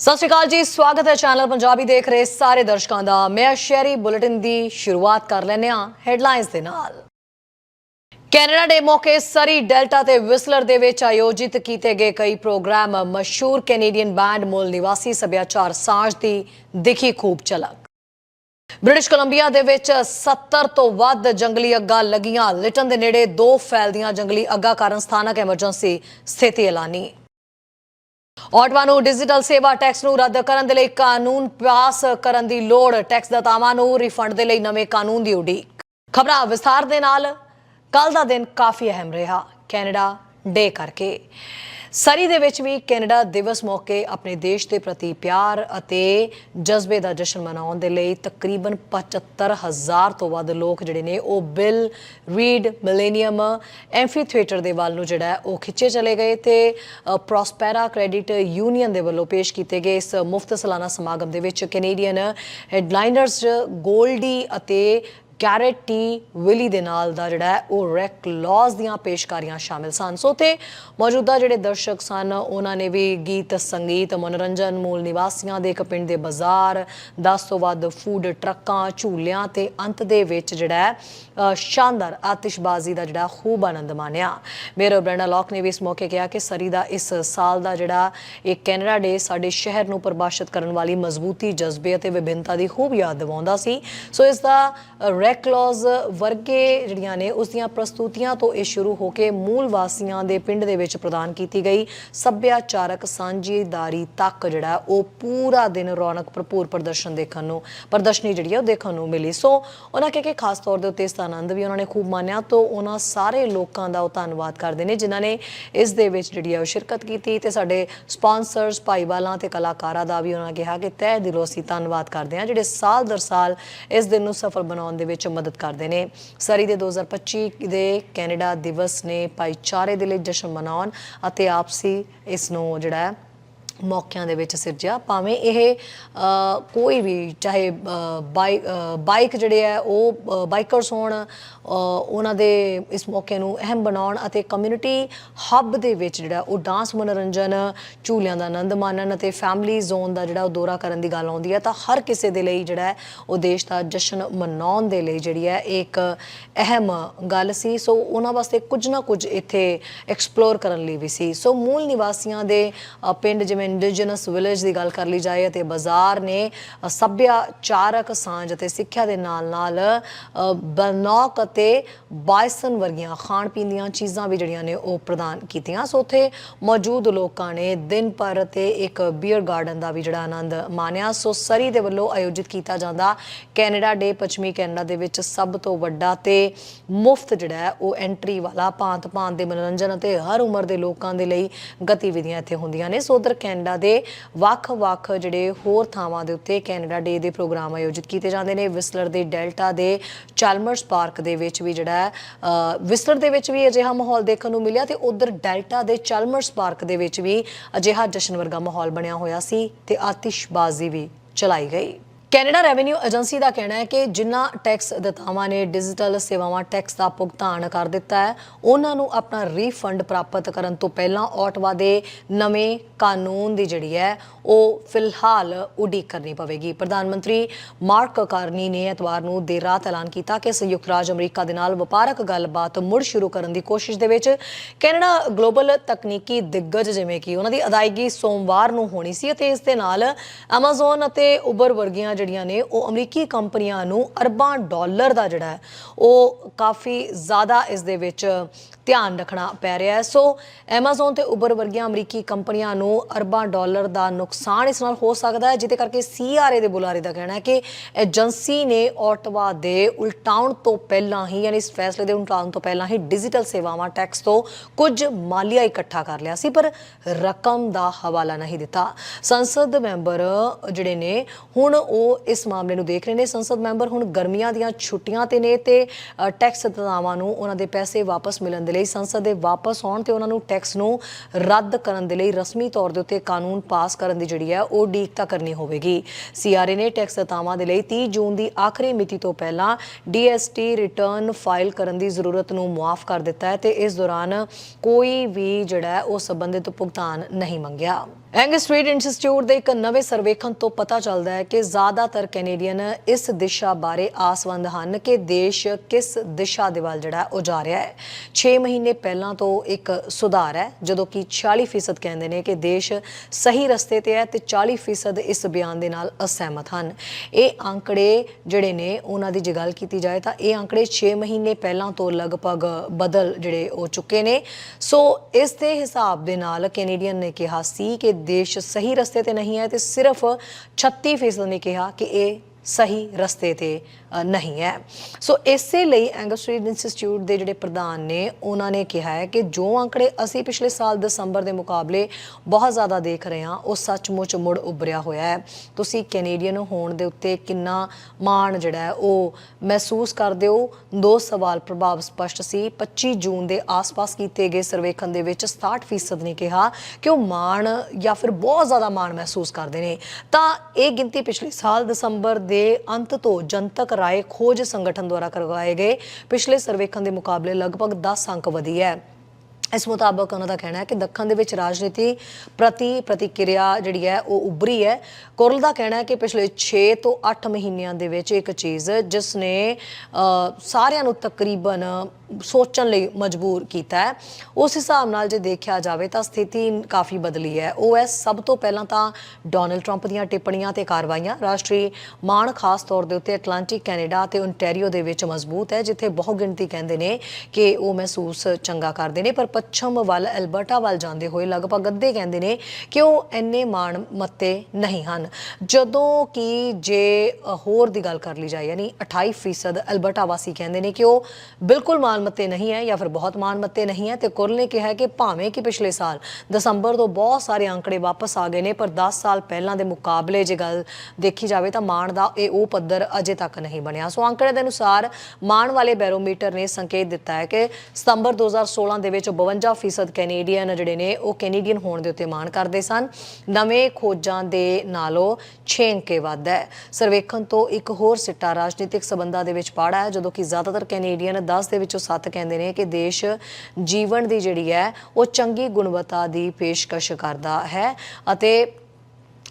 ਸਤਿ ਸ਼੍ਰੀ ਅਕਾਲ ਜੀ, ਸਵਾਗਤ ਹੈ ਚੈਨਲ ਪੰਜਾਬੀ ਦੇਖ ਰਹੇ ਸਾਰੇ ਦਰਸ਼ਕਾਂ ਦਾ। ਮੈਂ ਸ਼ਹਿਰੀ ਬੁਲੇਟਿਨ ਦੀ ਸ਼ੁਰੂਆਤ ਕਰ ਲੈਂਦੇ ਹਾਂ ਹੈਡਲਾਈਨਸ ਦੇ ਨਾਲ। ਕੈਨੇਡਾ ਦੇ ਮੌਕੇ ਸਰੀ ਡੈਲਟਾ ਤੇ ਵਿਸਲਰ ਦੇ ਵਿੱਚ ਆਯੋਜਿਤ ਕੀਤੇ ਗਏ ਕਈ ਪ੍ਰੋਗਰਾਮ। ਮਸ਼ਹੂਰ ਕੈਨੇਡੀਅਨ ਬੈਂਡ ਮੂਲ ਨਿਵਾਸੀ ਸੱਭਿਆਚਾਰ ਸਾਂਝ ਦੀ ਦਿਖੀ ਖੂਬ ਝਲਕ। ਬ੍ਰਿਟਿਸ਼ ਕੋਲੰਬੀਆ ਦੇ ਵਿੱਚ 70 ਤੋਂ ਵੱਧ ਜੰਗਲੀ ਅੱਗਾਂ ਲੱਗੀਆਂ। ਲਿਟਨ ਦੇ ਨੇੜੇ ਦੋ ਫੈਲਦੀਆਂ ਜੰਗਲੀ ਅੱਗਾਂ ਕਾਰਨ ਸਥਾਨਕ ਐਮਰਜੈਂਸੀ ਸਥਿਤੀ ਐਲਾਨੀ। ਆਟਵਾ ਨੂੰ ਡਿਜੀਟਲ ਸੇਵਾ ਟੈਕਸ ਨੂੰ ਰੱਦ ਕਰਨ ਦੇ ਲਈ ਕਾਨੂੰਨ ਪਾਸ ਕਰਨ ਦੀ ਲੋੜ। ਟੈਕਸ ਦਾਤਾਵਾਂ ਨੂੰ ਰਿਫੰਡ ਦੇ ਲਈ ਨਵੇਂ ਕਾਨੂੰਨ ਦੀ ਉਡੀਕ। ਖਬਰਾਂ ਵਿਸਥਾਰ ਦੇ ਨਾਲ। ਕੱਲ ਦਾ ਦਿਨ ਕਾਫੀ ਅਹਿਮ ਰਿਹਾ। ਕੈਨੇਡਾ ਡੇ ਕਰਕੇ। ਸਰੀ ਦੇ ਵਿੱਚ ਵੀ ਕੈਨੇਡਾ ਦਿਵਸ ਮੌਕੇ ਆਪਣੇ ਦੇਸ਼ ਦੇ ਪ੍ਰਤੀ ਪਿਆਰ ਅਤੇ ਜਜ਼ਬੇ ਦਾ ਜਸ਼ਨ ਮਨਾਉਣ ਦੇ ਲਈ ਤਕਰੀਬਨ 75000 ਤੋਂ ਵੱਧ ਲੋਕ ਜਿਹੜੇ ਨੇ ਉਹ Bill, Reid, Millennium, Amphitheatre ਦੇ ਵੱਲ ਨੂੰ ਜਿਹੜਾ ਉਹ ਖਿੱਚੇ ਚਲੇ ਗਏ ਤੇ ਪ੍ਰੋਸਪੈਰਾ ਕ੍ਰੈਡਿਟ ਯੂਨੀਅਨ ਦੇ ਵੱਲੋਂ ਪੇਸ਼ ਕੀਤੇ ਗਏ ਇਸ ਮੁਫਤ ਸਾਲਾਨਾ ਸਮਾਗਮ ਦੇ ਵਿੱਚ ਕੈਨੇਡੀਅਨ ਹੈਡਲਾਈਨਰਸ, ਗੋਲਡੀ ਅਤੇ ਗੈਰਟ ਟੀ ਵਿਲੀ ਦੇ ਨਾਲ ਦਾ ਜਿਹੜਾ ਉਹ ਰੈਕ ਲਾਜ਼ ਦੀਆਂ ਪੇਸ਼ਕਾਰੀਆਂ ਸ਼ਾਮਿਲ ਸਨ। ਸੋ ਤੇ ਮੌਜੂਦਾ ਜਿਹੜੇ ਦਰਸ਼ਕ ਸਨ, ਉਹਨਾਂ ਨੇ ਵੀ ਗੀਤ, ਸੰਗੀਤ, ਮਨੋਰੰਜਨ ਮੂਲ ਨਿਵਾਸੀਆਂ ਦੇ ਇੱਕ ਪਿੰਡ ਦੇ ਬਾਜ਼ਾਰ 10 ਤੋਂ ਵੱਧ ਫੂਡ ਟਰੱਕਾਂ ਝੂਲਿਆਂ ਤੇ ਅੰਤ ਦੇ ਵਿੱਚ ਜਿਹੜਾ ਸ਼ਾਨਦਾਰ ਆਤਿਸ਼ਬਾਜ਼ੀ ਦਾ ਜਿਹੜਾ ਖੂਬ ਆਨੰਦ ਮਾਣਿਆ। ਮੇਅਰ ਬ੍ਰੈਂਡਾ ਲੌਕ ਨੇ ਵੀ ਇਸ ਮੌਕੇ ਕਿਹਾ ਕਿ ਸਰੀ ਦਾ ਇਸ ਸਾਲ ਦਾ ਜਿਹੜਾ ਇਹ ਕੈਨੇਡਾ ਡੇ, ਸਾਡੇ ਸ਼ਹਿਰ ਨੂੰ ਪਰਿਭਾਸ਼ਿਤ ਕਰਨ ਵਾਲੀ ਮਜ਼ਬੂਤੀ, ਜਜ਼ਬੇ ਅਤੇ ਵਿਭਿੰਨਤਾ ਦੀ ਖੂਬ ਯਾਦ ਦਿਵਾਉਂਦਾ ਸੀ। ਸੋ ਇਸ ਦਾ ਰੈਕ ਵਰਗੇ ਜਿਹੜੀਆਂ ਨੇ, ਉਸ ਦੀਆਂ ਪ੍ਰਸਤੁਤੀਆਂ ਤੋਂ ਇਹ ਸ਼ੁਰੂ ਹੋ ਕੇ ਮੂਲ ਵਾਸੀਆਂ ਦੇ ਪਿੰਡ ਦੇ ਵਿੱਚ ਪ੍ਰਦਾਨ ਕੀਤੀ ਗਈ। ਸੱਭਿਆਚਾਰਕ ਸਾਂਝੇਦਾਰੀ ਤੱਕ ਜਿਹੜਾ, ਉਹ ਪੂਰਾ ਦਿਨ ਰੌਣਕ ਭਰਪੂਰ ਪ੍ਰਦਰਸ਼ਨ ਦੇਖਣ ਨੂੰ, ਪ੍ਰਦਰਸ਼ਨੀ ਜਿਹੜੀ ਹੈ ਉਹ ਦੇਖਣ ਨੂੰ ਮਿਲੀ। ਸੋ ਉਹਨਾਂ ਕਿਹਾ ਕਿ ਖਾਸ ਤੌਰ ਦੇ ਉੱਤੇ ਇਸ ਦਾ ਆਨੰਦ ਵੀ ਉਹਨਾਂ ਨੇ ਖੂਬ ਮਾਣਿਆ। ਤੋਂ, ਉਹਨਾਂ ਸਾਰੇ ਲੋਕਾਂ ਦਾ ਉਹ ਧੰਨਵਾਦ ਕਰਦੇ ਨੇ, ਜਿਨ੍ਹਾਂ ਨੇ ਇਸ ਦੇ ਵਿੱਚ ਜਿਹੜੀ ਹੈ ਉਹ ਸ਼ਿਰਕਤ ਕੀਤੀ। ਤੇ ਸਾਡੇ ਸਪਾਂਸਰਸ ਭਾਈਵਾਲਾਂ ਤੇ ਕਲਾਕਾਰਾਂ ਦਾ ਵੀ ਉਹਨਾਂ ਕਿਹਾ ਕਿ ਤਹਿ ਦਿਲੋਂ ਅਸੀਂ ਧੰਨਵਾਦ ਕਰਦੇ ਹਾਂ, ਜਿਹੜੇ ਸਾਲ ਦਰ ਸਾਲ ਇਸ ਦਿਨ ਨੂੰ ਸਫਲ ਬਣਾਉਣ ਦੇ ਵਿੱਚ ਮਦਦ ਕਰਦੇ ਨੇ। ਸਰੀ ਦੇ 2025 ਦੇ ਕੈਨੇਡਾ ਦਿਵਸ ਨੇ ਭਾਈਚਾਰੇ ਦੇ ਲਈ ਜਸ਼ਨ ਮਨਾਉਣ ਅਤੇ ਆਪਸੀ ਇਸ ਨੂੰ ਜਿਹੜਾ ਮੌਕਿਆਂ ਦੇ ਵਿੱਚ ਸਿਰਜਿਆ। ਭਾਵੇਂ ਇਹ ਕੋਈ ਵੀ, ਚਾਹੇ ਬਾਈ- ਬਾਈਕ ਜਿਹੜੇ ਆ, ਉਹ ਬਾਈਕਰਸ ਹੋਣ ਉਹਨਾਂ ਦੇ ਇਸ ਮੌਕੇ ਨੂੰ ਅਹਿਮ ਬਣਾਉਣ ਅਤੇ ਕਮਿਊਨਿਟੀ ਹੱਬ ਦੇ ਵਿੱਚ ਜਿਹੜਾ ਉਹ ਡਾਂਸ ਮਨੋਰੰਜਨ, ਝੂਲਿਆਂ ਦਾ ਆਨੰਦ ਮਾਣਨ ਅਤੇ ਫੈਮਿਲੀ ਜ਼ੋਨ ਦਾ ਜਿਹੜਾ ਉਹ ਦੌਰਾ ਕਰਨ ਦੀ ਗੱਲ ਆਉਂਦੀ ਹੈ, ਤਾਂ ਹਰ ਕਿਸੇ ਦੇ ਲਈ ਜਿਹੜਾ ਉਹ ਦੇਸ਼ ਦਾ ਜਸ਼ਨ ਮਨਾਉਣ ਦੇ ਲਈ ਜਿਹੜੀ ਹੈ, ਇਹ ਇੱਕ ਅਹਿਮ ਗੱਲ ਸੀ। ਸੋ ਉਹਨਾਂ ਵਾਸਤੇ ਕੁਝ ਨਾ ਕੁਝ ਇੱਥੇ ਐਕਸਪਲੋਰ ਕਰਨ ਲਈ ਵੀ ਸੀ। ਸੋ ਮੂਲ ਨਿਵਾਸੀਆਂ ਦੇ ਪਿੰਡ ਜਿਵੇਂ ਇੰਡੀਜਨਸ ਵਿਲੇਜ ਦੀ ਗੱਲ ਕਰ ਲਈ ਜਾਏ ਅਤੇ ਬਾਜ਼ਾਰ ਨੇ ਸੱਭਿਆਚਾਰਕ ਸਾਂਝ ਅਤੇ ਸਿੱਖਿਆ ਦੇ ਨਾਲ-ਨਾਲ ਬਨੌਕ ਅਤੇ ਬਾਇਸਨ ਵਰਗੀਆਂ ਖਾਣ ਪੀਣ ਦੀਆਂ ਚੀਜ਼ਾਂ ਵੀ ਜਿਹੜੀਆਂ ਨੇ ਉਹ ਪ੍ਰਦਾਨ ਕੀਤੀਆਂ। ਸੋ ਉੱਥੇ ਮੌਜੂਦ ਲੋਕਾਂ ਨੇ ਦਿਨ ਭਰ ਤੇ ਇੱਕ ਬੀਅਰ ਗਾਰਡਨ ਦਾ ਵੀ ਜਿਹੜਾ ਆਨੰਦ ਮਾਣਿਆ। ਸੋ ਸਰੀ ਦੇ ਵੱਲੋਂ ਆਯੋਜਿਤ ਕੀਤਾ ਜਾਂਦਾ ਕੈਨੇਡਾ ਡੇ ਪੱਛਮੀ ਕੈਨੇਡਾ ਦੇ ਵਿੱਚ ਸਭ ਤੋਂ ਵੱਡਾ ਤੇ ਮੁਫਤ ਜਿਹੜਾ ਉਹ ਐਂਟਰੀ ਵਾਲਾ ਭਾਂਤ ਭਾਂਤ ਦੇ ਮਨੋਰੰਜਨ ਅਤੇ ਹਰ ਉਮਰ ਦੇ ਲੋਕਾਂ ਦੇ ਲਈ ਗਤੀਵਿਧੀਆਂ ਇੱਥੇ ਹੁੰਦੀਆਂ ਨੇ। ਸੋ ਉਧਰ ਕੈਨੇਡਾ ਕੈਨੇਡਾ ਦੇ ਵੱਖ-ਵੱਖ ਜਿਹੜੇ ਹੋਰ ਥਾਵਾਂ ਦੇ ਉੱਤੇ ਕੈਨੇਡਾ ਡੇ ਦੇ ਪ੍ਰੋਗਰਾਮ ਆਯੋਜਿਤ ਕੀਤੇ ਜਾਂਦੇ ਨੇ। ਵਿਸਲਰ ਦੇ ਡੈਲਟਾ ਦੇ ਚਾਲਮਰਸ ਪਾਰਕ ਦੇ ਵਿੱਚ ਵੀ ਜਿਹੜਾ ਵਿਸਲਰ ਦੇ ਵਿੱਚ ਵੀ ਅਜਿਹਾ ਮਾਹੌਲ ਦੇਖਣ ਨੂੰ ਮਿਲਿਆ ਤੇ ਉਧਰ ਡੈਲਟਾ ਦੇ ਚਾਲਮਰਸ ਪਾਰਕ ਦੇ ਵਿੱਚ ਵੀ ਅਜਿਹਾ ਜਸ਼ਨ ਵਰਗਾ ਮਾਹੌਲ ਬਣਿਆ ਹੋਇਆ ਸੀ ਤੇ ਆਤਿਸ਼ਬਾਜ਼ੀ ਵੀ ਚਲਾਈ ਗਈ। ਕੈਨੇਡਾ ਰੈਵਨਿਊ ਏਜੰਸੀ ਦਾ ਕਹਿਣਾ ਹੈ ਕਿ ਜਿਨ੍ਹਾਂ ਟੈਕਸ ਦਤਾਵਾਂ ਨੇ, ਡਿਜੀਟਲ ਸੇਵਾਵਾਂ ਟੈਕਸ ਦਾ ਭੁਗਤਾਨ ਕਰ ਦਿੱਤਾ ਹੈ, ਉਹਨਾਂ ਨੂੰ ਆਪਣਾ ਰੀਫੰਡ ਪ੍ਰਾਪਤ ਕਰਨ ਤੋਂ ਪਹਿਲਾਂ ਆਟਵਾ ਦੇ ਨਵੇਂ ਕਾਨੂੰਨ ਦੀ ਜਿਹੜੀ ਹੈ, ਉਹ ਫਿਲਹਾਲ ਉਡੀਕ ਕਰਨੀ ਪਵੇਗੀ। ਪ੍ਰਧਾਨ ਮੰਤਰੀ ਮਾਰਕ ਕਾਰਨੀ ਨੇ ਐਤਵਾਰ ਨੂੰ ਦੇਰ ਰਾਤ ਐਲਾਨ ਕੀਤਾ ਕਿ ਸੰਯੁਕਤ ਰਾਜ ਅਮਰੀਕਾ ਦੇ ਨਾਲ ਵਪਾਰਕ ਗੱਲਬਾਤ ਮੁੜ ਸ਼ੁਰੂ ਕਰਨ ਦੀ ਕੋਸ਼ਿਸ਼ ਦੇ ਵਿੱਚ ਕੈਨੇਡਾ ਗਲੋਬਲ ਤਕਨੀਕੀ ਦਿੱਗਜ ਜਿਵੇਂ ਕਿ ਉਹਨਾਂ ਦੀ ਅਦਾਇਗੀ ਸੋਮਵਾਰ ਨੂੰ ਹੋਣੀ ਸੀ ਅਤੇ ਇਸ ਦੇ ਨਾਲ Amazon ਅਤੇ Uber ਵਰਗੀਆਂ ਜਿਹੜੀਆਂ ਨੇ, ਉਹ ਅਮਰੀਕੀ ਕੰਪਨੀਆਂ ਨੂੰ ਅਰਬਾਂ ਡਾਲਰ ਦਾ ਜਿਹੜਾ ਹੈ, ਉਹ ਕਾਫੀ ਜ਼ਿਆਦਾ ਇਸ ਦੇ ਵਿੱਚ ਧਿਆਨ ਰੱਖਣਾ ਪੈ ਰਿਹਾ ਹੈ। ਸੋ Amazon ਤੇ Uber ਵਰਗੀਆਂ ਅਮਰੀਕੀ ਕੰਪਨੀਆਂ ਨੂੰ ਅਰਬਾਂ ਡਾਲਰ ਦਾ ਨੁਕਸਾਨ ਇਸ ਨਾਲ ਹੋ ਸਕਦਾ ਹੈ ਜਿਹਦੇ ਕਰਕੇ CRA ਦੇ ਬੁਲਾਰੇ ਦਾ ਕਹਿਣਾ ਹੈ ਕਿ ਏਜੰਸੀ ਨੇ ਆਟਵਾ ਦੇ ਉਲਟਾਉਣ ਤੋਂ ਪਹਿਲਾਂ ਹੀ ਯਾਨੀ ਇਸ ਫੈਸਲੇ ਦੇ ਉਲਟਾਉਣ ਤੋਂ ਪਹਿਲਾਂ ਹੀ ਡਿਜੀਟਲ ਸੇਵਾਵਾਂ ਟੈਕਸ ਤੋਂ ਕੁਝ ਮਾਲੀਆ ਇਕੱਠਾ ਕਰ ਲਿਆ ਸੀ ਪਰ ਰਕਮ ਦਾ ਹਵਾਲਾ ਨਹੀਂ ਦਿੱਤਾ। ਸੰਸਦ ਮੈਂਬਰ ਜਿਹੜੇ ਨੇ ਹੁਣ ਉਹ ਇਸ ਮਾਮਲੇ ਨੂੰ ਦੇਖ ਰਹੇ ਨੇ। ਸੰਸਦ ਮੈਂਬਰ ਹੁਣ ਗਰਮੀਆਂ ਦੀਆਂ ਛੁੱਟੀਆਂ ਤੇ ਨੇ ਤੇ ਅ, ਟੈਕਸ ਦਤਾਵਾਂ ਨੂੰ ਉਹਨਾਂ ਦੇ ਪੈਸੇ ਵਾਪਸ ਮਿਲਣ ਦੇ ਲਈ ਲਈ ਸੰਸਦ ਦੇ ਵਾਪਸ ਆਉਣ ਤੇ ਉਹਨਾਂ ਨੂੰ ਟੈਕਸ ਨੂੰ ਰੱਦ ਕਰਨ ਦੇ ਲਈ ਰਸਮੀ ਤੌਰ ਦੇ ਉੱਤੇ ਕਾਨੂੰਨ ਪਾਸ ਕਰਨ ਦੀ ਜਿਹੜੀ ਹੈ ਉਹ ਉਡੀਕਤਾ ਕਰਨੀ ਹੋਵੇਗੀ। ਸੀਆਰਏ ਨੇ ਟੈਕਸ ਦਾਤਾਵਾਂ ਦੇ ਲਈ 30 ਜੂਨ ਦੀ ਆਖਰੀ ਮਿਤੀ ਤੋਂ ਪਹਿਲਾਂ ਡੀਐਸਟੀ ਰਿਟਰਨ ਫਾਈਲ ਕਰਨ ਦੀ ਜ਼ਰੂਰਤ ਨੂੰ ਮੁਆਫ ਕਰ ਦਿੱਤਾ ਹੈ ਤੇ ਇਸ ਦੌਰਾਨ ਕੋਈ ਵੀ ਜਿਹੜਾ ਉਹ ਸੰਬੰਧਿਤ ਭੁਗਤਾਨ ਨਹੀਂ ਮੰਗਿਆ। ਐਂਗ ਸਟਰੀਟ ਇੰਸਟੀਚਿਊਟ ਦੇ ਇੱਕ ਨਵੇਂ ਸਰਵੇਖਣ ਤੋਂ ਪਤਾ ਚੱਲਦਾ ਹੈ ਕਿ ਜ਼ਿਆਦਾਤਰ ਕੈਨੇਡੀਅਨ ਇਸ ਦਿਸ਼ਾ ਬਾਰੇ ਆਸਵੰਦ ਹਨ ਕਿ ਦੇਸ਼ ਕਿਸ ਦਿਸ਼ਾ ਦੇ ਵੱਲ ਜਿਹੜਾ ਉਹ ਜਾ ਰਿਹਾ ਹੈ। 6 ਮਹੀਨੇ ਪਹਿਲਾਂ ਤੋਂ ਇੱਕ ਸੁਧਾਰ ਹੈ, ਜਦੋਂ ਕਿ 40% ਕਹਿੰਦੇ ਨੇ ਕਿ ਦੇਸ਼ ਸਹੀ ਰਸਤੇ ਤੇ ਹੈ ਤੇ 40% ਇਸ ਬਿਆਨ ਦੇ ਨਾਲ ਅਸਹਿਮਤ ਹਨ। ਇਹ ਅੰਕੜੇ ਜਿਹੜੇ ਨੇ, ਉਹਨਾਂ ਦੀ ਜੇ ਗੱਲ ਕੀਤੀ ਜਾਏ ਤਾਂ ਇਹ ਅੰਕੜੇ 6 ਮਹੀਨੇ ਪਹਿਲਾਂ ਤੋਂ ਲਗਭਗ ਬਦਲ ਜਿਹੜੇ ਹੋ ਚੁੱਕੇ ਨੇ। ਸੋ ਇਸ ਦੇ ਹਿਸਾਬ ਦੇ ਨਾਲ ਕੈਨੇਡੀਅਨ ਨੇ ਕਿਹਾ ਸੀ ਕਿ ਦੇਸ਼ ਸਹੀ ਰਸਤੇ ਤੇ ਨਹੀਂ ਹੈ ਤੇ ਸਿਰਫ 36% ਨੇ ਕਿਹਾ ਕਿ ਇਹ ਸਹੀ ਰਸਤੇ ਤੇ ਨਹੀਂ ਹੈ। ਸੋ ਇਸੇ ਲਈ ਐਂਗਸਟਰੀਟ ਇੰਸਟੀਚਿਊਟ ਦੇ ਜਿਹੜੇ ਪ੍ਰਧਾਨ ਨੇ, ਉਹਨਾਂ ਨੇ ਕਿਹਾ ਹੈ ਕਿ ਜੋ ਅੰਕੜੇ ਅਸੀਂ ਪਿਛਲੇ ਸਾਲ ਦਸੰਬਰ ਦੇ ਮੁਕਾਬਲੇ ਬਹੁਤ ਜ਼ਿਆਦਾ ਦੇਖ ਰਹੇ ਹਾਂ, ਉਹ ਸੱਚਮੁੱਚ ਮੁੜ ਉਭਰਿਆ ਹੋਇਆ ਹੈ। ਤੁਸੀਂ ਕੈਨੇਡੀਅਨ ਹੋਣ ਦੇ ਉੱਤੇ ਕਿੰਨਾ ਮਾਣ ਜਿਹੜਾ ਹੈ, ਉਹ ਮਹਿਸੂਸ ਕਰਦੇ ਹੋ? ਦੋ ਸਵਾਲ ਪ੍ਰਭਾਵ ਸਪਸ਼ਟ ਸੀ। 25 ਜੂਨ ਦੇ ਆਸ-ਪਾਸ ਕੀਤੇ ਗਏ ਸਰਵੇਖਣ ਦੇ ਵਿੱਚ 67% ਨੇ ਕਿਹਾ ਕਿ ਉਹ ਮਾਣ ਜਾਂ ਫਿਰ ਬਹੁਤ ਜ਼ਿਆਦਾ ਮਾਣ ਮਹਿਸੂਸ ਕਰਦੇ ਨੇ। ਤਾਂ ਇਹ ਗਿਣਤੀ ਪਿਛਲੇ ਸਾਲ ਦਸੰਬਰ ਦੇ ਅੰਤ ਤੋਂ ਜਨਤਕ ਰਾਏ ਖੋਜ ਸੰਗਠਨ ਦੁਆਰਾ ਕਰਵਾਏ ਗਏ। ਪਿਛਲੇ ਸਰਵੇਖਣ ਦੇ ਮੁਕਾਬਲੇ ਲਗਭਗ 10 ਅੰਕ ਵਧੀ ਹੈ। ਇਸ ਮੁਤਾਬਕ ਉਹਨਾਂ ਦਾ ਕਹਿਣਾ ਹੈ ਕਿ ਦੱਖਣ ਦੇ ਵਿੱਚ ਰਾਜਨੀਤੀ ਪ੍ਰਤੀ ਪ੍ਰਤੀਕਿਰਿਆ ਜਿਹੜੀ ਹੈ ਉਹ ਉੱਭਰੀ ਹੈ। ਕੋਰਲ ਦਾ ਕਹਿਣਾ ਹੈ ਕਿ ਪਿਛਲੇ 6 ਤੋਂ 8 ਮਹੀਨਿਆਂ ਦੇ ਵਿੱਚ ਇੱਕ ਚੀਜ਼ ਜਿਸ ਨੇ ਸਾਰਿਆਂ ਨੂੰ ਤਕਰੀਬਨ ਸੋਚਣ ਲਈ ਮਜਬੂਰ ਕੀਤਾ ਹੈ। ਉਸ ਹਿਸਾਬ ਨਾਲ ਜੇ ਦੇਖਿਆ ਜਾਵੇ ਤਾਂ ਸਥਿਤੀ ਕਾਫੀ ਬਦਲੀ ਹੈ। ਉਹ ਹੈ ਸਭ ਤੋਂ ਪਹਿਲਾਂ ਤਾਂ ਡੋਨਲਡ ਟਰੰਪ ਦੀਆਂ ਟਿੱਪਣੀਆਂ ਤੇ ਕਾਰਵਾਈਆਂ। ਰਾਸ਼ਟਰੀ ਮਾਣ ਖਾਸ ਤੌਰ ਦੇ ਉੱਤੇ ਐਟਲਾਂਟਿਕ ਕੈਨੇਡਾ ਤੇ ਓਨਟਾਰੀਓ ਦੇ ਵਿੱਚ ਮਜ਼ਬੂਤ ਹੈ, ਜਿੱਥੇ ਬਹੁ ਗਿਣਤੀ ਕਹਿੰਦੇ ਨੇ ਕਿ ਉਹ ਮਹਿਸੂਸ ਚੰਗਾ ਕਰਦੇ ਨੇ। ਪਰ ਪੱਛਮ ਵੱਲ, ਐਲਬਰਟਾ ਵੱਲ ਜਾਂਦੇ ਹੋਏ ਲਗਭਗ ਅੱਧੇ ਕਹਿੰਦੇ ਨੇ ਕਿ ਉਹ ਇੰਨੇ ਮਾਣ ਮੱਤੇ ਨਹੀਂ ਹਨ। ਜਦੋਂ ਕਿ ਜੇ ਹੋਰ ਦੀ ਗੱਲ ਕਰ ਲਈ ਜਾਏ, ਯਾਨੀ 28% ਐਲਬਰਟਾ ਵਾਸੀ ਕਹਿੰਦੇ ਨੇ ਕਿ ਉਹ ਬਿਲਕੁਲ ਮਾਣ ਮੱਤੇ ਨਹੀਂ ਹੈ ਜਾਂ ਫਿਰ ਬਹੁਤ ਮਾਣ ਮੱਤੇ ਨਹੀਂ ਹੈ, ਤੇ ਕੁਰਲ ਨੇ ਕਿਹਾ ਕਿ ਭਾਵੇਂ ਕਿ ਪਿਛਲੇ ਸਾਲ ਦਸੰਬਰ ਤੋਂ ਬਹੁਤ ਸਾਰੇ ਅੰਕੜੇ ਵਾਪਸ ਆ ਗਏ ਨੇ, ਪਰ 10 ਸਾਲ ਪਹਿਲਾਂ ਦੇ ਮੁਕਾਬਲੇ ਜੇ ਗੱਲ ਦੇਖੀ ਜਾਵੇ ਤਾਂ ਮਾਣ ਦਾ ਇਹ ਉਹ ਪੱਧਰ ਅਜੇ ਤੱਕ ਨਹੀਂ ਬਣਿਆ। ਸੋ ਅੰਕੜੇ ਦੇ ਅਨੁਸਾਰ ਮਾਣ ਵਾਲੇ ਬੈਰੋਮੀਟਰ ਨੇ ਸੰਕੇਤ ਦਿੱਤਾ ਹੈ ਕਿ ਸਤੰਬਰ 2016 ਦੇ ਵਿੱਚ 52% ਕੈਨੇਡੀਅਨ ਜਿਹੜੇ ਨੇ, ਉਹ ਕੈਨੇਡੀਅਨ ਹੋਣ ਦੇ ਉੱਤੇ ਮਾਣ ਕਰਦੇ ਸਨ। ਨਵੇਂ ਖੋਜਾਂ ਦੇ ਨਾਲੋਂ 6 ਅੰਕੇ ਵੱਧ ਹੈ। ਸਰਵੇਖਣ ਤੋਂ ਇੱਕ ਹੋਰ ਸਿੱਟਾ ਰਾਜਨੀਤਿਕ ਸਬੰਧਾਂ ਦੇ ਵਿੱਚ ਪਾੜਾ ਹੈ, ਜਦੋਂ ਕਿ ਜ਼ਿਆਦਾਤਰ ਕੈਨੇਡੀਅਨ 10 ਦੇ ਵਿੱਚੋਂ 7 ਕਹਿੰਦੇ ਨੇ ਕਿ ਦੇਸ਼ ਜੀਵਨ ਦੀ ਜਿਹੜੀ ਹੈ, ਉਹ ਚੰਗੀ ਗੁਣਵੱਤਾ ਦੀ ਪੇਸ਼ਕਸ਼ ਕਰਦਾ ਹੈ ਅਤੇ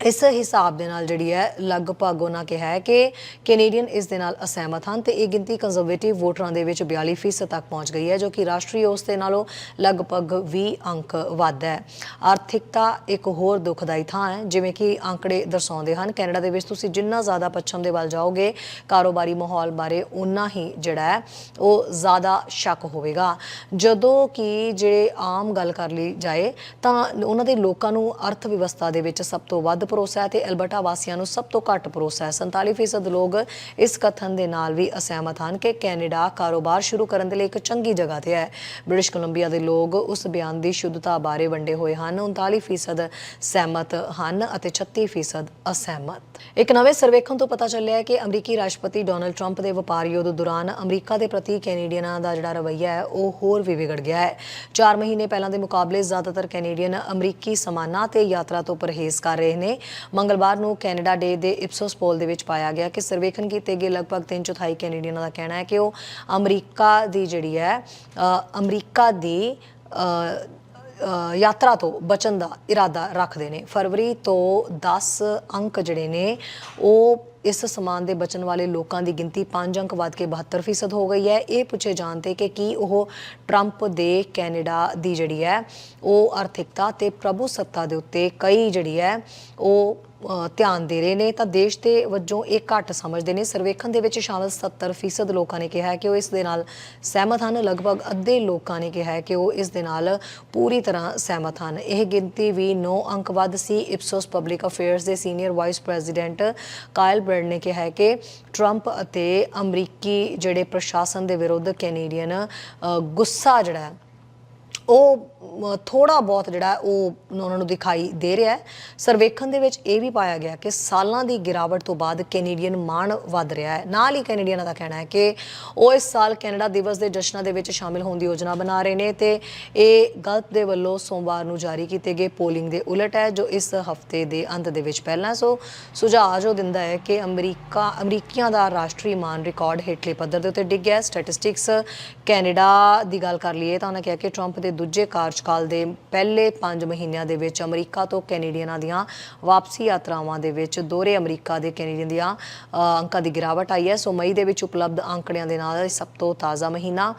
ਇਸ ਹਿਸਾਬ ਦੇ ਨਾਲ ਜਿਹੜੀ ਹੈ, ਲਗਭਗ ਉਹਨਾਂ ਕਿਹਾ ਹੈ ਕਿ ਕੈਨੇਡੀਅਨ ਇਸ ਦੇ ਨਾਲ ਅਸਹਿਮਤ ਹਨ ਤੇ ਇਹ ਗਿਣਤੀ ਕੰਜ਼ਰਵੇਟਿਵ ਵੋਟਰਾਂ ਦੇ ਵਿੱਚ 42% ਤੱਕ ਪਹੁੰਚ ਗਈ ਹੈ, ਜੋ ਕਿ ਰਾਸ਼ਟਰੀ ਔਸਤ ਦੇ ਨਾਲੋਂ ਲਗਭਗ 20 ਅੰਕ ਵੱਧ ਹੈ। ਆਰਥਿਕਤਾ ਇੱਕ ਹੋਰ ਦੁਖਦਾਈ ਥਾਂ ਹੈ, ਜਿਵੇਂ ਕਿ ਅੰਕੜੇ ਦਰਸਾਉਂਦੇ ਹਨ, ਕੈਨੇਡਾ ਦੇ ਵਿੱਚ ਤੁਸੀਂ ਜਿੰਨਾ ਜ਼ਿਆਦਾ ਪੱਛਮ ਦੇ ਵੱਲ ਜਾਓਗੇ, ਕਾਰੋਬਾਰੀ ਮਾਹੌਲ ਬਾਰੇ ਉਨਾ ਹੀ ਜਿਹੜਾ ਹੈ, ਉਹ ਜ਼ਿਆਦਾ ਸ਼ੱਕ ਹੋਵੇਗਾ। ਜਦੋਂ ਕਿ ਜਿਹੜੇ ਆਮ ਗੱਲ ਕਰ ਲਈ ਜਾਏ, ਤਾਂ ਉਹਨਾਂ ਦੇ ਲੋਕਾਂ ਨੂੰ ਅਰਥ ਵਿਵਸਥਾ ਦੇ ਵਿੱਚ ਸਭ ਤੋਂ ਵੱਧ ਭਰੋਸਾ ਹੈ ਤੇ ਐਲਬਰਟਾ ਵਾਸੀਆਂ ਨੂੰ ਸਭ ਤੋਂ ਘੱਟ ਭਰੋਸਾ ਹੈ। 47% ਲੋਕ ਇਸ ਕਥਨ ਦੇ ਨਾਲ ਵੀ ਅਸਹਿਮਤ ਹਨ ਕਿ ਕੈਨੇਡਾ ਕਾਰੋਬਾਰ ਸ਼ੁਰੂ ਕਰਨ ਦੇ ਲਈ ਇੱਕ ਚੰਗੀ ਜਗ੍ਹਾ ਤੇ ਹੈ। ਬ੍ਰਿਟਿਸ਼ ਕੋਲੰਬੀਆ ਦੇ ਲੋਕ ਉਸ ਬਿਆਨ ਦੀ ਸ਼ੁੱਧਤਾ ਬਾਰੇ ਵੰਡੇ ਹੋਏ ਹਨ। 39% ਸਹਿਮਤ ਹਨ ਅਤੇ 36% ਅਸਹਿਮਤ। ਇੱਕ ਨਵੇਂ ਸਰਵੇਖਣ ਤੋਂ ਪਤਾ ਚੱਲਿਆ ਹੈ ਕਿ ਅਮਰੀਕੀ ਰਾਸ਼ਟਰਪਤੀ ਡੋਨਲਡ ਟਰੰਪ ਦੇ ਵਪਾਰ ਯੁੱਧ ਦੌਰਾਨ ਅਮਰੀਕਾ ਦੇ ਪ੍ਰਤੀ ਕੈਨੇਡੀਅਨਾਂ ਦਾ ਜਿਹੜਾ ਰਵੱਈਆ ਹੈ, ਉਹ ਹੋਰ ਵੀ ਵਿਗੜ ਗਿਆ ਹੈ। 4 ਮਹੀਨੇ ਪਹਿਲਾਂ ਦੇ ਮੁਕਾਬਲੇ ਜ਼ਿਆਦਾਤਰ ਕੈਨੇਡੀਅਨ ਅਮਰੀਕੀ ਸਮਾਨਾਂ ਤੇ ਯਾਤਰਾ ਤੋਂ ਪਰਹੇਜ਼ ਕਰ ਰਹੇ ਨੇ। ਮੰਗਲਵਾਰ ਨੂੰ ਕੈਨੇਡਾ ਡੇ ਦੇ ਇਪਸੋਸ ਪੋਲ ਦੇ ਵਿੱਚ ਪਾਇਆ ਗਿਆ ਕਿ ਸਰਵੇਖਣ ਕੀਤੇ ਗਏ ਲਗਭਗ 3 ਚੌਥਾਈ ਕੈਨੇਡੀਅਨਾਂ ਦਾ ਕਹਿਣਾ ਹੈ ਕਿ ਉਹ ਅਮਰੀਕਾ ਦੀ ਜਿਹੜੀ ਹੈ ਅਮਰੀਕਾ ਦੀ ਯਾਤਰਾ ਤੋਂ ਬਚਣ ਦਾ ਇਰਾਦਾ ਰੱਖਦੇ ਨੇ। ਫਰਵਰੀ ਤੋਂ 10 ਅੰਕ ਜਿਹੜੇ ਨੇ, ਉਹ ਇਸ ਸਮਾਨ ਦੇ ਬਚਣ ਵਾਲੇ ਲੋਕਾਂ ਦੀ ਗਿਣਤੀ 5 ਅੰਕ ਵੱਧ ਕੇ 72% ਹੋ ਗਈ ਹੈ। ਇਹ ਪੁੱਛੇ ਜਾਣ ਤੇ ਕਿ ਕੀ ਉਹ ਟਰੰਪ ਦੇ ਕੈਨੇਡਾ ਦੀ ਜਿਹੜੀ ਹੈ, ਉਹ ਆਰਥਿਕਤਾ ਤੇ ਪ੍ਰਭੂ ਸੱਤਾ ਦੇ ਉੱਤੇ ਕਈ ਜਿਹੜੀ ਹੈ, ਉਹ ਧਿਆਨ ਦੇ ਰਹੇ ਨੇ, ਤਾਂ ਦੇਸ਼ ਦੇ ਵਜੋਂ ਇਹ ਘੱਟ ਸਮਝਦੇ ਨੇ। ਸਰਵੇਖਣ ਦੇ ਵਿੱਚ ਸ਼ਾਮਲ 70% ਲੋਕਾਂ ਨੇ ਕਿਹਾ ਕਿ ਉਹ ਇਸ ਦੇ ਨਾਲ ਸਹਿਮਤ ਹਨ। ਲਗਭਗ ਅੱਧੇ ਲੋਕਾਂ ਨੇ ਕਿਹਾ ਹੈ ਕਿ ਉਹ ਇਸ ਦੇ ਨਾਲ ਪੂਰੀ ਤਰ੍ਹਾਂ ਸਹਿਮਤ ਹਨ। ਇਹ ਗਿਣਤੀ ਵੀ 9 ਅੰਕ ਵੱਧ ਸੀ। ਇਪਸੋਸ ਪਬਲਿਕ ਅਫੇਅਰਸ ਦੇ senior vice president Kyle Brad ਨੇ ਕਿਹਾ ਹੈ ਕਿ ਟਰੰਪ ਅਤੇ ਅਮਰੀਕੀ ਜਿਹੜੇ ਪ੍ਰਸ਼ਾਸਨ ਦੇ ਵਿਰੁੱਧ ਕੈਨੇਡੀਅਨ ਗੁੱਸਾ ਜਿਹੜਾ ਹੈ ਉਹ ਥੋੜਾ ਬਹੁਤ ਜਿਹੜਾ ਉਹ ਉਹਨਾਂ ਨੂੰ ਦਿਖਾਈ ਦੇ ਰਿਹਾ ਹੈ। ਸਰਵੇਖਣ ਦੇ ਵਿੱਚ ਇਹ ਵੀ ਪਾਇਆ ਗਿਆ ਕਿ ਸਾਲਾਂ ਦੀ ਗਿਰਾਵਟ ਤੋਂ ਬਾਅਦ ਕੈਨੇਡੀਅਨ ਮਾਣ ਵੱਧ ਰਿਹਾ ਹੈ। ਨਾਲ ਹੀ ਕੈਨੇਡੀਅਨਾਂ ਦਾ ਕਹਿਣਾ ਹੈ ਕਿ ਉਹ ਇਸ ਸਾਲ ਕੈਨੇਡਾ ਦਿਵਸ ਦੇ ਜਸ਼ਨਾਂ ਦੇ ਵਿੱਚ ਸ਼ਾਮਿਲ ਹੋਣ ਦੀ ਯੋਜਨਾ ਬਣਾ ਰਹੇ ਨੇ ਤੇ ਇਹ ਗਲਤ ਦੇ ਵੱਲੋਂ ਸੋਮਵਾਰ ਨੂੰ ਜਾਰੀ ਕੀਤੇ ਗਏ ਪੋਲਿੰਗ ਦੇ ਉਲਟ ਹੈ, ਜੋ ਇਸ ਹਫ਼ਤੇ ਦੇ ਅੰਤ ਦੇ ਵਿੱਚ ਪਹਿਲਾਂ ਸੋ ਸੁਝਾਅ ਜੋ ਦਿੰਦਾ ਹੈ ਕਿ ਅਮਰੀਕਾ, ਅਮਰੀਕੀਆਂ ਦਾ ਰਾਸ਼ਟਰੀ ਮਾਨ ਰਿਕਾਰਡ ਹੇਠਲੇ ਪੱਧਰ ਦੇ ਉੱਤੇ ਡਿੱਗ ਗਿਆ ਸਟੈਟਿਸਟਿਕਸ ਕੈਨੇਡਾ ਦੀ ਗੱਲ ਕਰ ਲਈਏ ਤਾਂ ਉਹਨਾਂ ਕਿਹਾ ਕਿ ਟਰੰਪ ਦੇ ਦੂਜੇ ਕਾਰਜਕਾਲ ਦੇ ਪਹਿਲੇ 5 ਮਹੀਨਿਆਂ ਦੇ ਵਿੱਚ ਅਮਰੀਕਾ ਤੋਂ ਕੈਨੇਡੀਅਨਾਂ ਦੀਆਂ ਵਾਪਸੀ ਯਾਤਰਾਵਾਂ ਦੇ ਵਿੱਚ ਦੋਹਰੇ ਅਮਰੀਕਾ ਦੇ ਕੈਨੇਡੀਅਨ ਦੀਆਂ ਅੰਕਾਂ ਦੀ ਗਿਰਾਵਟ ਆਈ ਹੈ। ਸੋ ਮਈ ਦੇ ਵਿੱਚ ਉਪਲਬਧ ਅੰਕੜਿਆਂ ਦੇ ਨਾਲ ਇਹ ਸਭ ਤੋਂ ਤਾਜ਼ਾ ਮਹੀਨਾ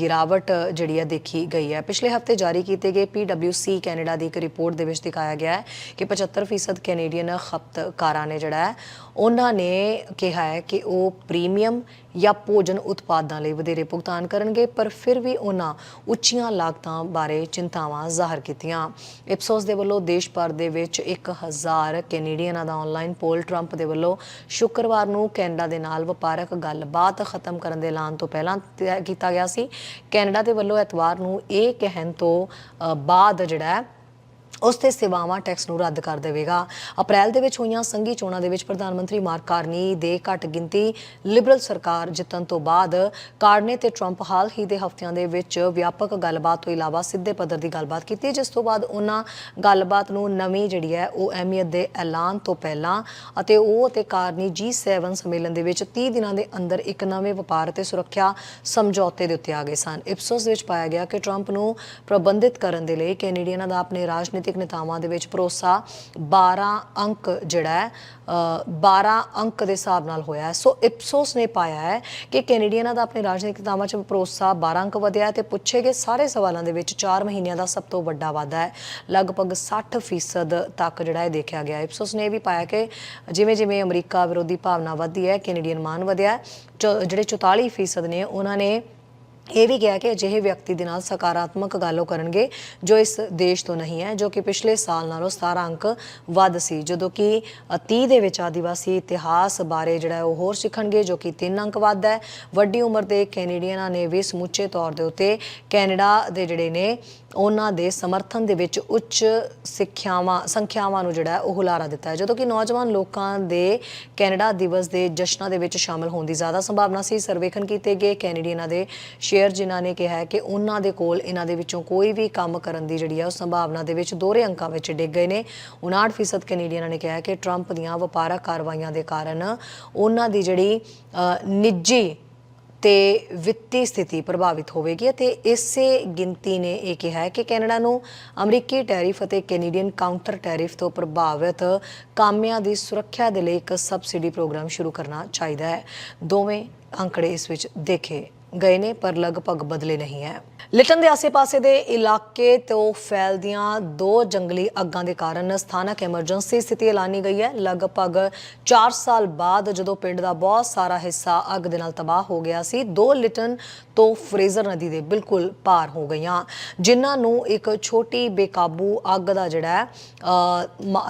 ਗਿਰਾਵਟ ਜਿਹੜੀ ਹੈ ਦੇਖੀ ਗਈ ਹੈ। ਪਿਛਲੇ ਹਫ਼ਤੇ ਜਾਰੀ ਕੀਤੇ ਗਏ PwC ਕੈਨੇਡਾ ਦੀ ਇੱਕ ਰਿਪੋਰਟ ਦੇ ਵਿੱਚ ਦਿਖਾਇਆ ਗਿਆ ਹੈ ਕਿ 75% ਕੈਨੇਡੀਅਨ ਖਪਤਕਾਰਾਂ ਨੇ ਜਿਹੜਾ ਹੈ, ਉਹਨਾਂ ਨੇ ਕਿਹਾ ਹੈ ਕਿ ਉਹ ਪ੍ਰੀਮੀਅਮ ਜਾਂ ਭੋਜਨ ਉਤਪਾਦਾਂ ਲਈ ਵਧੇਰੇ ਭੁਗਤਾਨ ਕਰਨਗੇ, ਪਰ ਫਿਰ ਵੀ ਉਹਨਾਂ ਉੱਚੀਆਂ ਲਾਗਤਾਂ ਬਾਰੇ ਚਿੰਤਾਵਾਂ ਜ਼ਾਹਰ ਕੀਤੀਆਂ। ਇਪਸੋਸ ਦੇ ਵੱਲੋਂ ਦੇਸ਼ ਭਰ ਦੇ ਵਿੱਚ 1000 ਕੈਨੇਡੀਅਨਾਂ ਦਾ ਆਨਲਾਈਨ ਪੋਲ ਟਰੰਪ ਦੇ ਵੱਲੋਂ ਸ਼ੁੱਕਰਵਾਰ ਨੂੰ ਕੈਨੇਡਾ ਦੇ ਨਾਲ ਵਪਾਰਕ ਗੱਲਬਾਤ ਖਤਮ ਕਰਨ ਦੇ ਐਲਾਨ ਤੋਂ ਪਹਿਲਾਂ ਤੈਅ ਕੀਤਾ ਗਿਆ ਸੀ। ਕੈਨੇਡਾ ਦੇ ਵੱਲੋਂ ਐਤਵਾਰ ਨੂੰ ਇਹ ਕਹਿਣ ਤੋਂ ਬਾਅਦ ਜਿਹੜਾ ਉਸ ਤੇ ਸੇਵਾਵਾਂ ਟੈਕਸ ਨੂੰ ਰੱਦ ਕਰ ਦੇਵੇਗਾ। ਅਪ੍ਰੈਲ ਦੇ ਵਿੱਚ ਹੋਈਆਂ ਸੰਘੀ ਚੋਣਾਂ ਦੇ ਵਿੱਚ ਪ੍ਰਧਾਨ ਮੰਤਰੀ ਮਾਰਕ ਕਾਰਨੀ ਦੇ ਘੱਟ ਗਿਣਤੀ ਲਿਬਰਲ ਸਰਕਾਰ ਜਿੱਤਣ ਤੋਂ ਬਾਅਦ ਕਾਰਨੇ ਤੇ ਟਰੰਪ ਹਾਲ ਹੀ ਦੇ ਹਫ਼ਤਿਆਂ ਦੇ ਵਿੱਚ ਵਿਆਪਕ ਗੱਲਬਾਤ ਤੋਂ ਇਲਾਵਾ ਸਿੱਧੇ ਪੱਧਰ ਦੀ ਗੱਲਬਾਤ ਕੀਤੀ, ਜਿਸ ਤੋਂ ਬਾਅਦ ਉਹਨਾਂ ਗੱਲਬਾਤ ਨੂੰ ਨਵੀਂ ਜਿਹੜੀ ਹੈ ਉਹ ਅਹਿਮੀਅਤ ਦੇ ਐਲਾਨ ਤੋਂ ਪਹਿਲਾਂ ਅਤੇ ਉਹ ਅਤੇ ਕਾਰਨੀ G7 ਸੰਮੇਲਨ ਦੇ ਵਿੱਚ 30 ਦਿਨਾਂ ਦੇ ਅੰਦਰ ਇੱਕ ਨਵੇਂ ਵਪਾਰ ਅਤੇ ਸੁਰੱਖਿਆ ਸਮਝੌਤੇ ਦੇ ਉੱਤੇ ਆ ਗਏ ਸਨ। ਇਪਸੋਸ ਵਿੱਚ ਪਾਇਆ ਗਿਆ ਕਿ ਟਰੰਪ ਨੂੰ ਪ੍ਰਬੰਧਿਤ ਕਰਨ ਦੇ ਲਈ ਕੈਨੇਡੀਅਨਾਂ ਦਾ ਆਪਣੇ ਰਾਜਨੀਤਿਕ ਨੇਤਾਵਾਂ ਦੇ ਵਿੱਚ ਭਰੋਸਾ 12 ਅੰਕ ਜਿਹੜਾ ਹੈ ਅ, 12 ਅੰਕ ਦੇ ਹਿਸਾਬ ਨਾਲ ਹੋਇਆ ਹੈ। ਸੋ ਇਪਸੋਸ ਨੇ ਪਾਇਆ ਹੈ ਕਿ ਕੈਨੇਡੀਅਨਾਂ ਦਾ ਆਪਣੇ ਰਾਜਨੀਤਿਕ ਨੇਤਾਵਾਂ 'ਚ ਭਰੋਸਾ 12 ਅੰਕ ਵਧਿਆ ਹੈ ਤੇ ਪੁੱਛੇ ਗਏ ਸਾਰੇ ਸਵਾਲਾਂ ਦੇ ਵਿੱਚ 4 ਮਹੀਨਿਆਂ ਦਾ ਸਭ ਤੋਂ ਵੱਡਾ ਵਾਧਾ ਹੈ ਲਗਭਗ 60% ਤੱਕ ਜਿਹੜਾ ਇਹ ਦੇਖਿਆ ਗਿਆ ਇਪਸੋਸ ਨੇ ਇਹ ਵੀ ਪਾਇਆ ਕਿ ਜਿਵੇਂ ਜਿਵੇਂ ਅਮਰੀਕਾ ਵਿਰੋਧੀ ਭਾਵਨਾ ਵਧਦੀ ਹੈ ਕੈਨੇਡੀਅਨ ਮਾਨ ਵਧਿਆ ਚ- ਜਿਹੜੇ 44% ਨੇ ਉਹਨਾਂ ਨੇ ਇਹ ਵੀ ਕਿਹਾ ਕਿ ਅਜਿਹੇ ਵਿਅਕਤੀ ਦੇ ਨਾਲ ਸਕਾਰਾਤਮਕ ਗੱਲ ਉਹ ਕਰਨਗੇ ਜੋ ਇਸ ਦੇਸ਼ ਤੋਂ ਨਹੀਂ ਹੈ ਜੋ ਕਿ ਪਿਛਲੇ ਸਾਲ ਨਾਲੋਂ 17 ਅੰਕ ਵੱਧ ਸੀ। ਜਦੋਂ ਕਿ ਅ, 30 ਦੇ ਵਿੱਚ ਆਦੀਵਾਸੀ ਇਤਿਹਾਸ ਬਾਰੇ ਜਿਹੜਾ ਉਹ ਹੋਰ ਸਿੱਖਣਗੇ ਜੋ ਕਿ 3 ਅੰਕ ਵੱਧ ਹੈ। ਵੱਡੀ ਉਮਰ ਦੇ ਕੈਨੇਡੀਅਨਾਂ ਨੇ ਵੀ ਸਮੁੱਚੇ ਤੌਰ ਦੇ ਉੱਤੇ ਕੈਨੇਡਾ ਦੇ ਜਿਹੜੇ ਨੇ ਉਹਨਾਂ ਦੇ ਸਮਰਥਨ ਦੇ ਵਿੱਚ ਉੱਚ ਸਿੱਖਿਆਵਾਂ, ਸੰਖਿਆਵਾਂ ਨੂੰ ਜਿਹੜਾ ਉਹ ਹੁਲਾਰਾ ਦਿੱਤਾ ਹੈ। ਜਦੋਂ ਕਿ ਨੌਜਵਾਨ ਲੋਕਾਂ ਦੇ ਕੈਨੇਡਾ ਦਿਵਸ ਦੇ ਜਸ਼ਨਾਂ ਦੇ ਵਿੱਚ ਸ਼ਾਮਲ ਹੋਣ ਦੀ ਜ਼ਿਆਦਾ ਸੰਭਾਵਨਾ ਸੀ। ਸਰਵੇਖਣ ਕੀਤੇ ਗਏ ਕੈਨੇਡੀਅਨਾਂ ਦੇ ਸ਼ੇਅਰ ਜਿਨ੍ਹਾਂ ਨੇ ਕਿਹਾ ਹੈ ਕਿ ਉਹਨਾਂ ਦੇ ਕੋਲ ਇਹਨਾਂ ਦੇ ਵਿੱਚੋਂ ਕੋਈ ਵੀ ਕੰਮ ਕਰਨ ਦੀ ਜਿਹੜੀ ਹੈ ਉਹ ਸੰਭਾਵਨਾ ਦੇ ਵਿੱਚ ਦੋਹਰੇ ਅੰਕਾਂ ਵਿੱਚ ਡਿੱਗ ਗਏ ਨੇ। 59% ਕੈਨੇਡੀਅਨਾਂ ਨੇ ਕਿਹਾ ਕਿ ਟਰੰਪ ਦੀਆਂ ਵਪਾਰਕ ਕਾਰਵਾਈਆਂ ਦੇ ਕਾਰਨ ਉਹਨਾਂ ਦੀ ਜਿਹੜੀ ਨਿੱਜੀ ਤੇ ਵਿੱਤੀ ਸਥਿਤੀ ਪ੍ਰਭਾਵਿਤ ਹੋਵੇਗੀ ਅਤੇ ਇਸੇ ਗਿਣਤੀ ਨੇ ਇਹ ਕਿਹਾ ਹੈ ਕਿ ਕੈਨੇਡਾ ਨੂੰ ਅਮਰੀਕੀ ਟੈਰਿਫ ਅਤੇ ਕੈਨੇਡੀਅਨ ਕਾਊਂਟਰ ਟੈਰਿਫ ਤੋਂ ਪ੍ਰਭਾਵਿਤ ਕਾਮਿਆਂ ਦੀ ਸੁਰੱਖਿਆ ਦੇ ਲਈ ਇੱਕ ਸਬਸਿਡੀ ਪ੍ਰੋਗਰਾਮ ਸ਼ੁਰੂ ਕਰਨਾ ਚਾਹੀਦਾ ਹੈ। ਦੋਵੇਂ ਅੰਕੜੇ ਇਸ ਵਿੱਚ ਦੇਖੇ ਗਏ ਨੇ, ਪਰ ਲਗਭਗ ਬਦਲੇ ਨਹੀਂ ਹੈ। ਲਿਟਨ ਦੇ ਆਸ-ਪਾਸੇ ਦੇ ਇਲਾਕੇ ਤੋਂ ਫੈਲਦੀਆਂ ਦੋ ਜੰਗਲੀ ਅੱਗਾਂ ਦੇ ਕਾਰਨ ਸਥਾਨਕ ਐਮਰਜੈਂਸੀ ਸਥਿਤੀ ਐਲਾਨੀ ਗਈ ਹੈ। ਲਗਭਗ 4 ਸਾਲ ਬਾਅਦ ਜਦੋਂ ਪਿੰਡ ਦਾ ਬਹੁਤ ਸਾਰਾ ਹਿੱਸਾ ਅੱਗ ਦੇ ਨਾਲ ਤਬਾਹ ਹੋ ਗਿਆ ਸੀ, ਦੋ ਲਿਟਨ ਤੋਂ ਫਰੇਜ਼ਰ ਨਦੀ ਦੇ ਬਿਲਕੁਲ ਪਾਰ ਹੋ ਗਈਆਂ, ਜਿਨ੍ਹਾਂ ਨੂੰ ਇੱਕ ਛੋਟੀ ਬੇਕਾਬੂ ਅੱਗ ਦਾ ਜਿਹੜਾ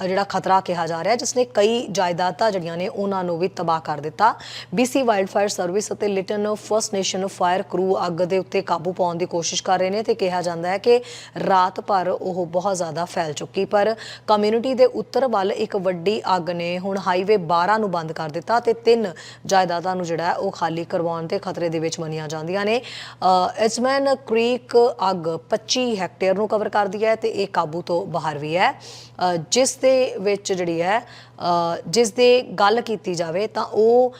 ਜਿਹੜਾ ਖਤਰਾ ਕਿਹਾ ਜਾ ਰਿਹਾ ਜਿਸ ਨੇ ਕਈ ਜਾਇਦਾਦਾਂ ਜਿਹੜੀਆਂ ਨੇ ਉਹਨਾਂ ਨੂੰ ਵੀ ਤਬਾਹ ਕਰ ਦਿੱਤਾ। BC ਵਾਈਲਡ ਫਾਇਰ ਸਰਵਿਸ ਅਤੇ ਲਿਟਨ ਫਰਸਟ ਨੇਸ਼ਨ ਫਾਇਰ ਕਰੂ ਅੱਗ ਦੇ ਉੱਤੇ ਕਾਬੂ ਪਾਉਣ ਦੀ ਕੋਸ਼ਿਸ਼ ਕੋਸ਼ਿਸ਼ ਕਰ ਰਹੇ ਨੇ ਤੇ ਕਿਹਾ ਜਾਂਦਾ ਹੈ ਕਿ ਰਾਤ ਭਰ ਉਹ ਬਹੁਤ ਜ਼ਿਆਦਾ ਫੈਲ ਚੁੱਕੀ, ਪਰ ਕਮਿਊਨਿਟੀ ਦੇ ਉੱਤਰ ਵੱਲ ਇੱਕ ਵੱਡੀ ਅੱਗ ਨੇ ਹੁਣ ਹਾਈਵੇ 12 ਨੂੰ ਬੰਦ ਕਰ ਦਿੱਤਾ ਤੇ ਤਿੰਨ ਜਾਇਦਾਦਾਂ ਨੂੰ ਜਿਹੜਾ ਉਹ ਖਾਲੀ ਕਰਵਾਉਣ 'ਤੇ ਖਤਰੇ ਦੇ ਵਿੱਚ ਮੰਨੀਆਂ ਜਾਂਦੀਆਂ ਨੇ। ਇਸਮੈਨ ਕ੍ਰੀਕ ਅੱਗ 25 ਹੈਕਟੇਅਰ ਨੂੰ ਕਵਰ ਕਰਦੀ ਹੈ ਤੇ ਇਹ ਕਾਬੂ ਤੋਂ ਬਾਹਰ ਵੀ ਹੈ। ਜਿਸ ਦੇ ਵਿੱਚ ਜਿਹੜੀ ਹੈ ਜਿਸ ਦੇ ਗੱਲ ਕੀਤੀ ਜਾਵੇ ਤਾਂ ਉਹ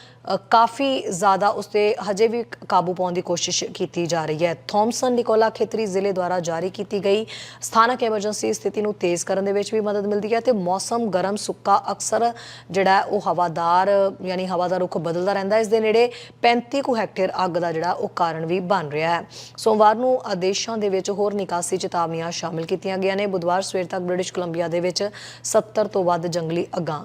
ਕਾਫੀ ਜ਼ਿਆਦਾ ਉਸ ਤੇ ਹਜੇ ਵੀ ਕਾਬੂ ਪਾਉਣ ਦੀ ਕੋਸ਼ਿਸ਼ ਕੀਤੀ ਜਾ ਰਹੀ ਹੈ। ਥੌਮਸਨ ਨਿਕੋਲਾ ਖੇਤਰੀ ਜ਼ਿਲ੍ਹੇ ਦੁਆਰਾ ਜਾਰੀ ਕੀਤੀ ਗਈ। ਸਥਾਨਕ ਐਮਰਜੈਂਸੀ ਸਥਿਤੀ ਨੂੰ ਤੇਜ਼ ਕਰਨ ਦੇ ਵਿੱਚ ਵੀ ਮਦਦ ਮਿਲਦੀ ਹੈ ਤੇ ਮੌਸਮ ਗਰਮ ਸੁੱਕਾ ਅਕਸਰ ਜਿਹੜਾ ਉਹ ਹਵਾਦਾਰ, ਯਾਨੀ ਹਵਾ ਦਾ ਰੁਖ ਬਦਲਦਾ ਰਹਿੰਦਾ ਇਸ ਦੇ ਨੇੜੇ 35 ਕੁ ਹੈਕਟੇਅਰ ਅੱਗ ਦਾ ਜਿਹੜਾ ਉਹ ਕਾਰਨ ਵੀ ਬਣ ਰਿਹਾ ਹੈ। ਸੋਮਵਾਰ ਨੂੰ ਆਦੇਸ਼ਾਂ ਦੇ ਵਿੱਚ ਹੋਰ ਨਿਕਾਸੀ ਚੇਤਾਵਨੀਆਂ ਸ਼ਾਮਿਲ ਕੀਤੀਆਂ ਗਈਆਂ ਨੇ। ਬੁੱਧਵਾਰ ਸਵੇਰ ਤੱਕ ਬ੍ਰਿਟਿਸ਼ ਕੋਲੰਬੀਆ ਦੇ ਵਿੱਚ 70 ਤੋਂ ਵੱਧ ਜੰਗਲੀ ਅੱਗਾਂ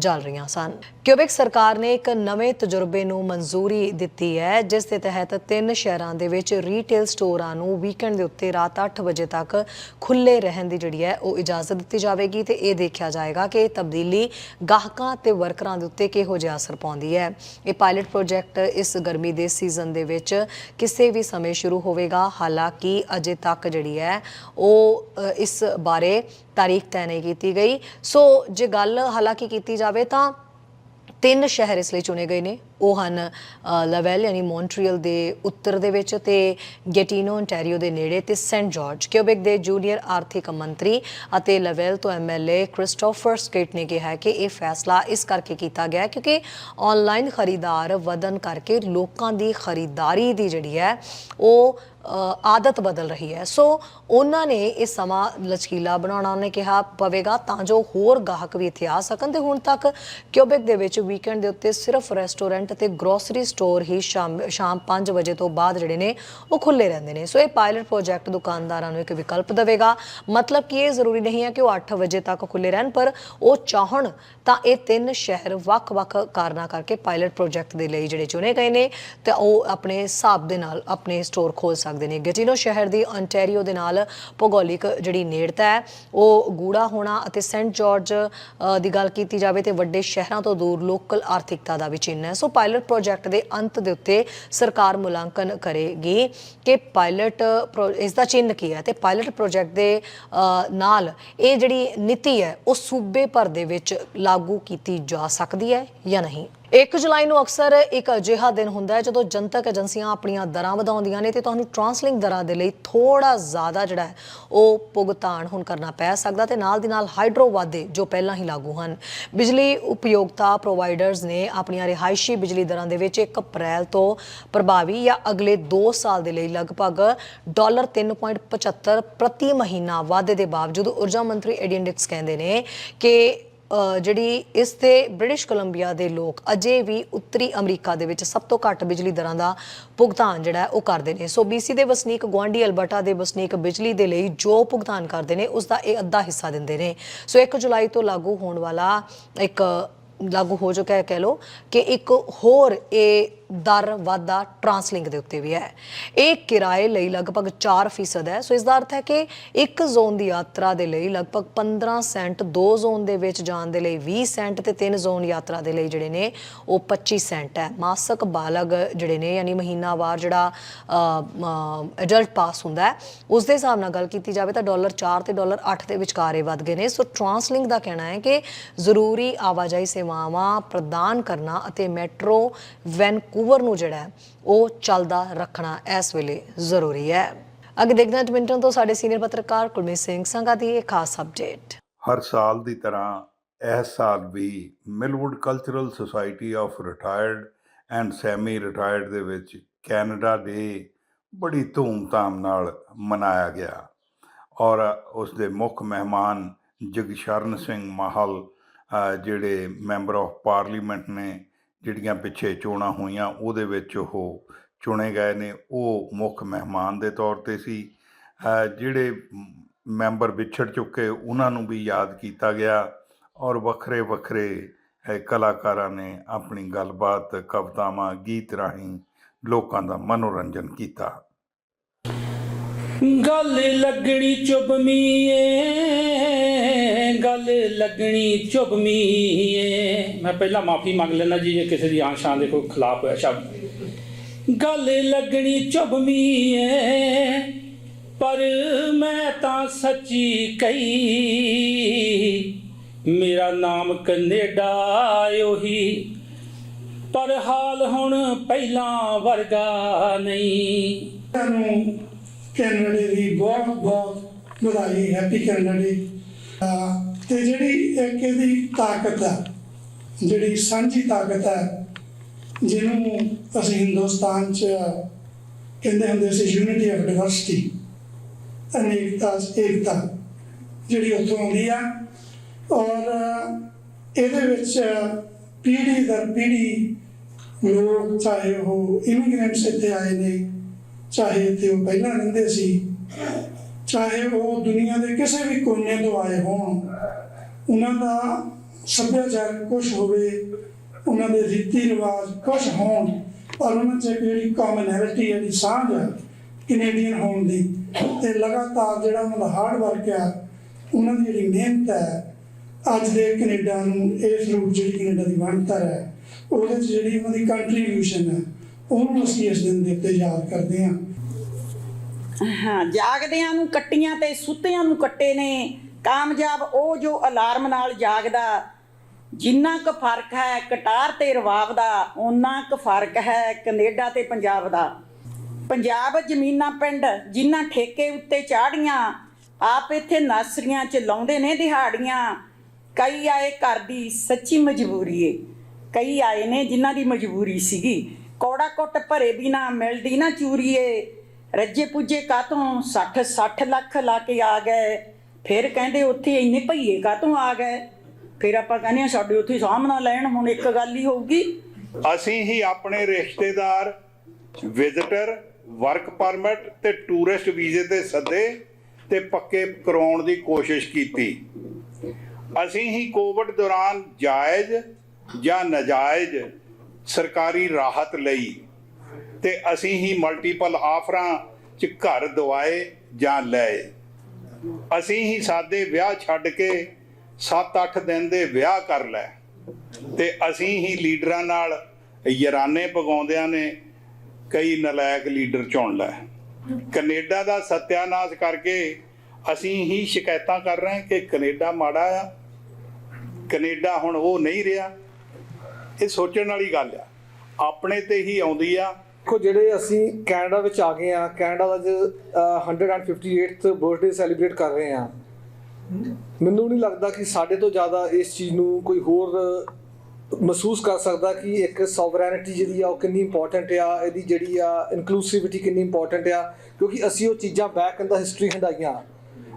ਚੱਲ ਰਹੀਆਂ ਸਨ। ਕਿਊਬਿਕ ਸਰਕਾਰ ਨੇ ਇੱਕ ਨਵੇਂ ਤਜਰਬੇ ਨੂੰ ਮਨਜ਼ੂਰੀ ਦਿੱਤੀ ਹੈ, ਜਿਸ ਦੇ ਤਹਿਤ ਤਿੰਨ ਸ਼ਹਿਰਾਂ ਦੇ ਵਿੱਚ ਰੀਟੇਲ ਸਟੋਰਾਂ ਨੂੰ ਵੀਕਐਂਡ ਦੇ ਉੱਤੇ ਰਾਤ 8 ਵਜੇ ਤੱਕ ਖੁੱਲੇ ਰਹਿਣ ਦੀ ਜਿਹੜੀ ਹੈ ਉਹ ਇਜਾਜ਼ਤ ਦਿੱਤੀ ਜਾਵੇਗੀ ਤੇ ਇਹ ਦੇਖਿਆ ਜਾਏਗਾ ਕਿ ਇਹ ਤਬਦੀਲੀ ਗਾਹਕਾਂ ਤੇ ਵਰਕਰਾਂ ਦੇ ਉੱਤੇ ਕਿਹੋ ਜਿਹਾ ਅਸਰ ਪਾਉਂਦੀ ਹੈ। ਇਹ ਪਾਇਲਟ ਪ੍ਰੋਜੈਕਟ ਇਸ ਗਰਮੀ ਦੇ ਸੀਜ਼ਨ ਦੇ ਵਿੱਚ ਕਿਸੇ ਵੀ ਸਮੇਂ ਸ਼ੁਰੂ ਹੋਵੇਗਾ। ਹਾਲਾਂਕਿ ਅਜੇ ਤੱਕ ਜਿਹੜੀ ਹੈ ਉਹ ਇਸ ਬਾਰੇ ਤਾਰੀਖ ਤੈਅ ਨਹੀਂ ਕੀਤੀ ਗਈ। ਸੋ ਜੇ ਗੱਲ ਹਾਲਾਂਕਿ ਕੀਤੀ ਜਾਵੇ ਤਾਂ ਤਿੰਨ ਸ਼ਹਿਰ ਇਸ ਲਈ ਚੁਣੇ ਗਏ ਨੇ। ਉਹ ਹਨ ਲਵੈਲ ਯਾਨੀ ਮੌਂਟਰੀਅਲ ਦੇ ਉੱਤਰ ਦੇ ਵਿੱਚ ਤੇ ਗੈਟੀਨੋ ontario ਦੇ ਨੇੜੇ ਤੇ ਸੈਂਟ ਜਾਰਜ। ਕਿਊਬਿਕ ਦੇ ਜੂਨੀਅਰ ਆਰਥਿਕ ਮੰਤਰੀ ਅਤੇ ਲਵੈਲ ਤੋਂ ਐਮਐਲਏ ਕ੍ਰਿਸਟੋਫਰ ਸਕੇਟ ਨੇ ਕਿਹਾ ਕਿ ਇਹ ਫੈਸਲਾ ਇਸ ਕਰਕੇ ਕੀਤਾ ਗਿਆ ਕਿਉਂਕਿ ਆਨਲਾਈਨ ਖਰੀਦਾਰ ਵਧਨ ਕਰਕੇ ਲੋਕਾਂ ਦੀ ਖਰੀਦਦਾਰੀ ਦੀ ਜਿਹੜੀ ਹੈ, ਉਹ ਆਦਤ ਬਦਲ ਰਹੀ ਹੈ। ਸੋ ਉਹਨਾਂ ਨੇ ਇਹ ਸਮਾਂ ਲਚਕੀਲਾ ਬਣਾਉਣਾ, ਉਹਨੇ ਕਿਹਾ ਪਵੇਗਾ ਤਾਂ ਜੋ ਹੋਰ ਗਾਹਕ ਵੀ ਇੱਥੇ ਆ ਸਕਣ ਤੇ ਹੁਣ ਤੱਕ ਕਿਊਬਿਕ ਦੇ ਵਿੱਚ ਵੀਕਐਂਡ ਦੇ ਉੱਤੇ ਸਿਰਫ ਰੈਸਟੋਰੈਂਟ ਅਤੇ ਗਰੋਸਰੀ ਸਟੋਰ ਹੀ ਸ਼ਾਮ ਸ਼ਾਮ 5 ਵਜੇ ਤੋਂ ਬਾਅਦ ਜਿਹੜੇ ਨੇ, ਉਹ ਖੁੱਲੇ ਰਹਿੰਦੇ ਨੇ। ਸੋ ਇਹ ਪਾਇਲਟ ਪ੍ਰੋਜੈਕਟ ਦੁਕਾਨਦਾਰਾਂ ਨੂੰ ਇੱਕ ਵਿਕਲਪ ਦੇਵੇਗਾ। ਮਤਲਬ ਕਿ ਇਹ ਜ਼ਰੂਰੀ ਨਹੀਂ ਹੈ ਕਿ ਉਹ 8 ਵਜੇ ਤੱਕ ਖੁੱਲੇ ਰਹਿਣ, ਪਰ ਉਹ ਚਾਹਣ ਤਾਂ ਇਹ ਤਿੰਨ ਸ਼ਹਿਰ ਵੱਖ-ਵੱਖ ਕਾਰਨਾਂ ਕਰਕੇ ਪਾਇਲਟ ਪ੍ਰੋਜੈਕਟ ਦੇ ਲਈ ਜਿਹੜੇ ਚੁਣੇ ਗਏ ਨੇ, ਤੇ ਉਹ ਆਪਣੇ ਹਿਸਾਬ ਦੇ ਨਾਲ ਆਪਣੇ ਸਟੋਰ ਖੋਲ ਸਕਦੇ ਸਕਦੇ ਨੇ ਗੈਟਿਨੋ ਸ਼ਹਿਰ ਦੀ ਅੰਟੈਰੀਓ ਦੇ ਨਾਲ ਭੂਗੋਲਿਕ ਜਿਹੜੀ ਨੇੜਤਾ ਹੈ, ਉਹ ਗੂੜਾ ਹੋਣਾ ਅਤੇ ਸੈਂਟ ਜਾਰਜ ਦੀ ਗੱਲ ਕੀਤੀ ਜਾਵੇ ਤੇ ਵੱਡੇ ਸ਼ਹਿਰਾਂ ਤੋਂ ਦੂਰ ਲੋਕਲ ਆਰਥਿਕਤਾ ਦਾ ਵੀ ਚਿੰਨ੍ਹ ਹੈ। ਸੋ ਪਾਇਲਟ ਪ੍ਰੋਜੈਕਟ ਦੇ ਅੰਤ ਦੇ ਉੱਤੇ ਸਰਕਾਰ ਮੁਲਾਂਕਣ ਕਰੇਗੀ ਕਿ ਪਾਇਲਟ ਪ੍ਰੋ- ਇਸ ਦਾ ਚਿੰਨ੍ਹ ਕੀ ਹੈ? ਤੇ ਪਾਇਲਟ ਪ੍ਰੋਜੈਕਟ ਦੇ ਨਾਲ ਇਹ ਜਿਹੜੀ ਨੀਤੀ ਹੈ, ਉਹ ਸੂਬੇ ਭਰ ਦੇ ਵਿੱਚ ਲਾਗੂ ਕੀਤੀ ਜਾ ਸਕਦੀ ਹੈ ਜਾਂ ਨਹੀਂ? 1 ਜੁਲਾਈ ਨੂੰ ਅਕਸਰ ਇੱਕ ਅਜਿਹਾ ਦਿਨ ਹੁੰਦਾ ਹੈ ਜਦੋਂ ਜਨਤਕ ਏਜੰਸੀਆਂ ਆਪਣੀਆਂ ਦਰਾਂ ਵਧਾਉਂਦੀਆਂ ਨੇ ਤੇ ਤੁਹਾਨੂੰ ਟਰਾਂਸਲਿੰਕ ਦਰਾਂ ਦੇ ਲਈ ਥੋੜਾ ਜ਼ਿਆਦਾ ਜਿਹੜਾ ਹੈ ਉਹ ਭੁਗਤਾਨ ਹੁਣ ਕਰਨਾ ਪੈ ਸਕਦਾ ਤੇ ਨਾਲ ਦੀ ਨਾਲ ਹਾਈਡਰੋ ਵਾਧੇ ਜੋ ਪਹਿਲਾਂ ਹੀ ਲਾਗੂ ਹਨ। ਬਿਜਲੀ ਉਪਯੋਗਤਾ ਪ੍ਰੋਵਾਈਡਰਸ ਨੇ ਆਪਣੀਆਂ ਰਿਹਾਇਸ਼ੀ ਬਿਜਲੀ ਦਰਾਂ ਦੇ ਵਿੱਚ 1 ਅਪ੍ਰੈਲ ਤੋਂ ਪ੍ਰਭਾਵੀ ਜਾਂ ਅਗਲੇ 2 ਸਾਲ ਦੇ ਲਈ ਲਗਭਗ ਡਾਲਰ 3.75 ਪ੍ਰਤੀ ਮਹੀਨਾ ਵਾਧੇ ਦੇ ਬਾਵਜੂਦ ਊਰਜਾ ਮੰਤਰੀ ਐਡੀਨ ਡਿਕਸ ਕਹਿੰਦੇ ਨੇ ਕਿ ਜਿਹੜੀ ਇਸ ਤੇ ਬ੍ਰਿਟਿਸ਼ ਕੋਲੰਬੀਆ ਦੇ ਲੋਕ ਅਜੇ ਵੀ ਉੱਤਰੀ ਅਮਰੀਕਾ ਦੇ ਵਿੱਚ ਸਭ ਤੋਂ ਘੱਟ ਬਿਜਲੀ ਦਰਾਂ ਦਾ ਭੁਗਤਾਨ ਜਿਹੜਾ ਉਹ ਕਰਦੇ ਨੇ। ਸੋ BC ਦੇ ਵਸਨੀਕ ਗਵਾਂਡੀ ਅਲਬਰਟਾ ਦੇ ਵਸਨੀਕ ਬਿਜਲੀ ਦੇ ਲਈ ਜੋ ਭੁਗਤਾਨ ਕਰਦੇ ਨੇ, ਉਸ ਦਾ ਇਹ ਅੱਧਾ ਹਿੱਸਾ ਦਿੰਦੇ ਨੇ। ਸੋ 1 ਜੁਲਾਈ ਤੋਂ ਲਾਗੂ ਹੋਣ ਵਾਲਾ ਇੱਕ, ਲਾਗੂ ਹੋ ਚੁੱਕਾ ਹੈ ਕਹਿ ਲੋ ਕਿ ਇੱਕ ਹੋਰ ਇਹ ਦਰ ਵਾਧਾ ਟਰਾਂਸਲਿੰਕ ਦੇ ਉੱਤੇ ਵੀ ਹੈ। ਇਹ ਕਿਰਾਏ ਲਈ ਲਗਭਗ 4% ਹੈ। ਸੋ ਇਸ ਦਾ ਅਰਥ ਹੈ ਕਿ ਇੱਕ ਜ਼ੋਨ ਦੀ ਯਾਤਰਾ ਦੇ ਲਈ ਲਗਭਗ 15 ਸੈਂਟ ਦੋ ਜ਼ੋਨ ਦੇ ਵਿੱਚ ਜਾਣ ਦੇ ਲਈ 20 ਸੈਂਟ ਤੇ ਤਿੰਨ ਜ਼ੋਨ ਯਾਤਰਾ ਦੇ ਲਈ ਜਿਹੜੇ ਨੇ ਉਹ 25 ਸੈਂਟ ਹੈ। ਮਾਸਕ, ਬਾਲਗ ਜਿਹੜੇ ਨੇ ਯਾਨੀ ਮਹੀਨਾਵਾਰ ਜਿਹੜਾ ਐਡਲਟ ਪਾਸ ਹੁੰਦਾ ਹੈ ਉਸ ਦੇ ਹਿਸਾਬ ਨਾਲ ਗੱਲ ਕੀਤੀ ਜਾਵੇ ਤਾਂ ਡਾਲਰ 4 ਤੇ ਡਾਲਰ 8 ਦੇ ਵਿਚਕਾਰ ਇਹ ਵੱਧ ਗਏ ਨੇ। ਸੋ ਟਰਾਂਸਲਿੰਕ ਦਾ ਕਹਿਣਾ ਹੈ ਕਿ ਜ਼ਰੂਰੀ ਆਵਾਜਾਈ ਸੇਵਾਵਾਂ ਪ੍ਰਦਾਨ ਕਰਨਾ ਅਤੇ ਮੈਟਰੋ ਵੈਨਕੂਵਰ ਨੂੰ ਜਿਹੜਾ ਉਹ ਚੱਲਦਾ ਰੱਖਣਾ ਇਸ ਵੇਲੇ ਜ਼ਰੂਰੀ ਹੈ। ਅੱਗੇ ਦੇਖਦੇ ਹਾਂ ਐਡਮਿੰਟਨ ਤੋਂ ਸਾਡੇ ਸੀਨੀਅਰ ਪੱਤਰਕਾਰ ਕੁਲਮੀਤ ਸਿੰਘ ਸੰਘਾ ਦੀ ਇਹ ਖਾਸ ਅਪਡੇਟ ਹਰ ਸਾਲ ਦੀ ਤਰ੍ਹਾਂ ਇਸ ਸਾਲ ਵੀ Millwood cultural society of retired and semi retired ਦੇ ਵਿੱਚ ਕੈਨੇਡਾ ਡੇ ਬੜੀ ਧੂਮ-ਧਾਮ ਨਾਲ ਮਨਾਇਆ ਗਿਆ। ਔਰ ਉਸ ਦੇ ਮੁੱਖ ਮਹਿਮਾਨ ਜਗਸ਼ਰਨ ਸਿੰਘ ਮਾਹਲ ਜਿਹੜੇ ਮੈਂਬਰ ਆਫ ਪਾਰਲੀਮੈਂਟ ਨੇ ਜਿਹੜੀਆਂ ਪਿੱਛੇ ਚੋਣਾਂ ਹੋਈਆਂ, ਉਹਦੇ ਵਿੱਚ ਉਹ ਚੁਣੇ ਗਏ ਨੇ। ਉਹ ਮੁੱਖ ਮਹਿਮਾਨ ਦੇ ਤੌਰ ਤੇ ਸੀ। ਜਿਹੜੇ ਮੈਂਬਰ ਵਿਛੜ ਚੁੱਕੇ, ਉਹਨਾਂ ਨੂੰ ਵੀ ਯਾਦ ਕੀਤਾ ਗਿਆ ਔਰ ਵੱਖਰੇ ਵੱਖਰੇ ਕਲਾਕਾਰਾਂ ਨੇ ਆਪਣੀ ਗੱਲਬਾਤ, ਕਵਿਤਾਵਾਂ, ਗੀਤ ਰਾਹੀਂ ਲੋਕਾਂ ਦਾ ਮਨੋਰੰਜਨ ਕੀਤਾ। ਗੱਲ ਲੱਗਣੀ ਚੁਬਮੀ ਗੱਲ ਲੱਗਣੀ ਚੁਬਮੀ ਏ ਮੈਂ ਪਹਿਲਾਂ ਮਾਫੀ ਮੰਗ ਲੈਣਾ ਜੀ, ਜੇ ਕਿਸੇ ਦੀ ਆਸ਼ਾ ਦੇ ਕੋਈ ਖਿਲਾਫ ਹੋਇਆ ਸ਼ਬਦ। ਗੱਲ ਲੱਗਣੀ ਚੁਬਮੀ ਏ ਪਰ ਮੈਂ ਤਾਂ ਸੱਚੀ ਕਹੀ, ਮੇਰਾ ਨਾਮ ਕੈਨੇਡਾ ਉਹੀ ਪਰ ਹਾਲ ਹੁਣ ਪਹਿਲਾਂ ਵਰਗਾ ਨਹੀਂ। ਨੂੰ ਕੈਨੇਡਾ ਦੀ ਬਹੁਤ ਬਹੁਤ ਵਧਾਈ, ਹੈਪੀ ਕੈਨੇਡਾ ਡੇ ਤੇ ਜਿਹੜੀ ਇੱਕ ਇਹਦੀ ਤਾਕਤ ਆ, ਜਿਹੜੀ ਸਾਂਝੀ ਤਾਕਤ ਹੈ ਜਿਹਨੂੰ ਅਸੀਂ ਹਿੰਦੁਸਤਾਨ 'ਚ ਕਹਿੰਦੇ ਹੁੰਦੇ ਸੀ ਯੂਨਿਟੀ ਆਫ ਡਿਵਰਸਿਟੀ ਅਨੇਕਤਾ, ਏਕਤਾ ਜਿਹੜੀ ਉੱਥੋਂ ਆਉਂਦੀ ਆ। ਔਰ ਇਹਦੇ ਵਿੱਚ ਪੀੜ੍ਹੀ ਦਰ ਪੀੜ੍ਹੀ ਲੋਕ ਚਾਹੇ ਉਹ ਇਮੀਗ੍ਰੈਂਟਸ ਇੱਥੇ ਆਏ ਨੇ, ਚਾਹੇ ਇੱਥੇ ਉਹ ਪਹਿਲਾਂ ਰਹਿੰਦੇ ਸੀ ਚਾਹੇ ਉਹ ਦੁਨੀਆ ਦੇ ਕਿਸੇ ਵੀ ਕੋਨੇ ਤੋਂ ਆਏ ਹੋਣ, ਉਹਨਾਂ ਦਾ ਸੱਭਿਆਚਾਰ ਕੁਝ ਹੋਵੇ, ਉਹਨਾਂ ਦੇ ਰੀਤੀ ਰਿਵਾਜ ਕੁਝ ਹੋਣ, ਪਰ ਉਹਨਾਂ 'ਚ ਇੱਕ ਜਿਹੜੀ ਕਾਮਨੈਲਿਟੀ ਹੈ ਸਾਂਝ ਹੈ ਕੈਨੇਡੀਅਨ ਹੋਣ ਦੀ, ਤੇ ਲਗਾਤਾਰ ਜਿਹੜਾ ਉਹਨਾਂ ਦਾ ਹਾਰਡ ਵਰਕ ਆ ਉਹਨਾਂ ਦੀ ਜਿਹੜੀ ਮਿਹਨਤ ਹੈ, ਅੱਜ ਦੇ ਕੈਨੇਡਾ ਨੂੰ ਇਸ ਰੂਪ ਜਿਹੜੀ ਕੈਨੇਡਾ ਦੀ ਬਣਤਰ ਹੈ, ਉਹਦੇ 'ਚ ਜਿਹੜੀ ਉਹਨਾਂ ਦੀ ਕੰਟਰੀਬਿਊਸ਼ਨ ਹੈ, ਉਹਨੂੰ ਅਸੀਂ ਇਸ ਦਿਨ ਦੇ ਉੱਤੇ ਯਾਦ ਕਰਦੇ ਹਾਂ। ਹਾਂ, ਜਾਗਦਿਆਂ ਨੂੰ ਕੱਟੀਆਂ ਤੇ ਸੁੱਤਿਆਂ ਨੂੰ ਕੱਟੇ ਨੇ। ਕਾਮਯਾਬ ਉਹ ਜੋ ਅਲਾਰਮ ਨਾਲ ਜਾਗਦਾ, ਜਿੰਨਾ ਕੁ ਫ਼ਰਕ ਹੈ ਕਟਾਰ ਤੇ ਰਵਾਬ ਦਾ, ਓਨਾ ਕੁ ਫ਼ਰਕ ਹੈ ਕੈਨੇਡਾ ਤੇ ਪੰਜਾਬ ਦਾ। ਪੰਜਾਬ ਜ਼ਮੀਨਾਂ ਪਿੰਡ ਜਿਨ੍ਹਾਂ ਠੇਕੇ ਉੱਤੇ ਚਾੜੀਆਂ ਆਪ ਇੱਥੇ ਨਾਸਰੀਆਂ ਚ ਲਾਉਂਦੇ ਨੇ ਦਿਹਾੜੀਆਂ। ਕਈ ਆਏ ਘਰ ਦੀ ਸੱਚੀ ਮਜਬੂਰੀ ਏ। ਕਈ ਆਏ ਨੇ ਜਿਨ੍ਹਾਂ ਦੀ ਮਜਬੂਰੀ ਸੀਗੀ। ਕੌੜਾ ਕੁੱਟ ਭਰੇ ਬਿਨਾ ਮਿਲਦੀ ਨਾ ਚੂਰੀਏ। ਰੱਜੇ ਪੁੱਜੇ ਕਾਤੋਂ 60 60 ਲੱਖ ਲਾ ਕੇ ਆ ਗਏ? ਫਿਰ ਕਹਿੰਦੇ ਉੱਥੇ ਇੰਨੇ ਭਈਏ ਕਾਤੋਂ ਆ ਗਏ? ਫਿਰ ਆਪਾਂ ਕਹਿੰਦੇ ਆ ਸਾਡੇ ਉੱਥੇ ਸਾਹਮਣਾ ਲੈਣ ਹੁਣ ਇੱਕ ਗੱਲ ਹੀ ਹੋਊਗੀ। ਅਸੀਂ ਹੀ ਆਪਣੇ ਰਿਸ਼ਤੇਦਾਰ ਵਿਜ਼ਿਟਰ ਵਰਕ ਪਰਮਿਟ ਤੇ ਟੂਰਿਸਟ ਵੀਜ਼ੇ ਤੇ ਸੱਦੇ ਤੇ ਪੱਕੇ ਕਰਾਉਣ ਦੀ ਕੋਸ਼ਿਸ਼ ਕੀਤੀ। ਅਸੀਂ ਹੀ ਕੋਵਿਡ ਦੌਰਾਨ ਜਾਇਜ਼ ਜਾਂ ਨਜਾਇਜ਼ ਸਰਕਾਰੀ ਰਾਹਤ ਲਈ ਤੇ ਅਸੀਂ ਹੀ ਮਲਟੀਪਲ ਆਫਰਾਂ 'ਚ ਘਰ ਦਵਾਏ ਜਾਂ ਲਏ। ਅਸੀਂ ਹੀ ਸਾਦੇ ਵਿਆਹ ਛੱਡ ਕੇ 7-8 ਦਿਨ ਦੇ ਵਿਆਹ ਕਰ ਲੈ ਤੇ ਅਸੀਂ ਹੀ ਲੀਡਰਾਂ ਨਾਲ ਯਰਾਨੇ ਪਗਾਉਂਦਿਆਂ ਨੇ ਕਈ ਨਲਾਇਕ ਲੀਡਰ ਚੁਣ ਲੈ ਕੈਨੇਡਾ ਦਾ ਸਤਿਆਨਾਸ਼ ਕਰਕੇ ਅਸੀਂ ਹੀ ਸ਼ਿਕਾਇਤਾਂ ਕਰ ਰਹੇ ਕਿ ਕੈਨੇਡਾ ਮਾੜਾ ਆ। ਕੈਨੇਡਾ ਹੁਣ ਉਹ ਨਹੀਂ ਰਿਹਾ। ਇਹ ਸੋਚਣ ਵਾਲੀ ਗੱਲ ਆ। ਆਪਣੇ ਤੇ ਹੀ ਆਉਂਦੀ ਆ। ਦੇਖੋ ਜਿਹੜੇ ਅਸੀਂ ਕੈਨੇਡਾ ਵਿੱਚ ਆ ਗਏ ਆ ਕੈਨੇਡਾ ਦਾ ਅੱਜ ਅਹ, 158th ਬਰਥਡੇ ਸੈਲੀਬ੍ਰੇਟ ਕਰ ਰਹੇ ਆ ਮੈਨੂੰ ਨਹੀਂ ਲੱਗਦਾ ਕਿ ਸਾਡੇ ਤੋਂ ਜ਼ਿਆਦਾ ਇਸ ਚੀਜ਼ ਨੂੰ ਕੋਈ ਹੋਰ ਮਹਿਸੂਸ ਕਰ ਸਕਦਾ ਕਿ ਇੱਕ ਸੋਵਰੈਨਿਟੀ ਜਿਹੜੀ ਆ ਉਹ ਕਿੰਨੀ ਇੰਪੋਰਟੈਂਟ ਆ ਇਹਦੀ ਜਿਹੜੀ ਆ ਇਨਕਲੂਸਿਵਿਟੀ ਕਿੰਨੀ ਇੰਪੋਰਟੈਂਟ ਆ ਕਿਉਂਕਿ ਅਸੀਂ ਉਹ ਚੀਜ਼ਾਂ ਬੈਕ ਇਨ ਦਾ ਹਿਸਟਰੀ ਹੰਡਾਈਆਂ।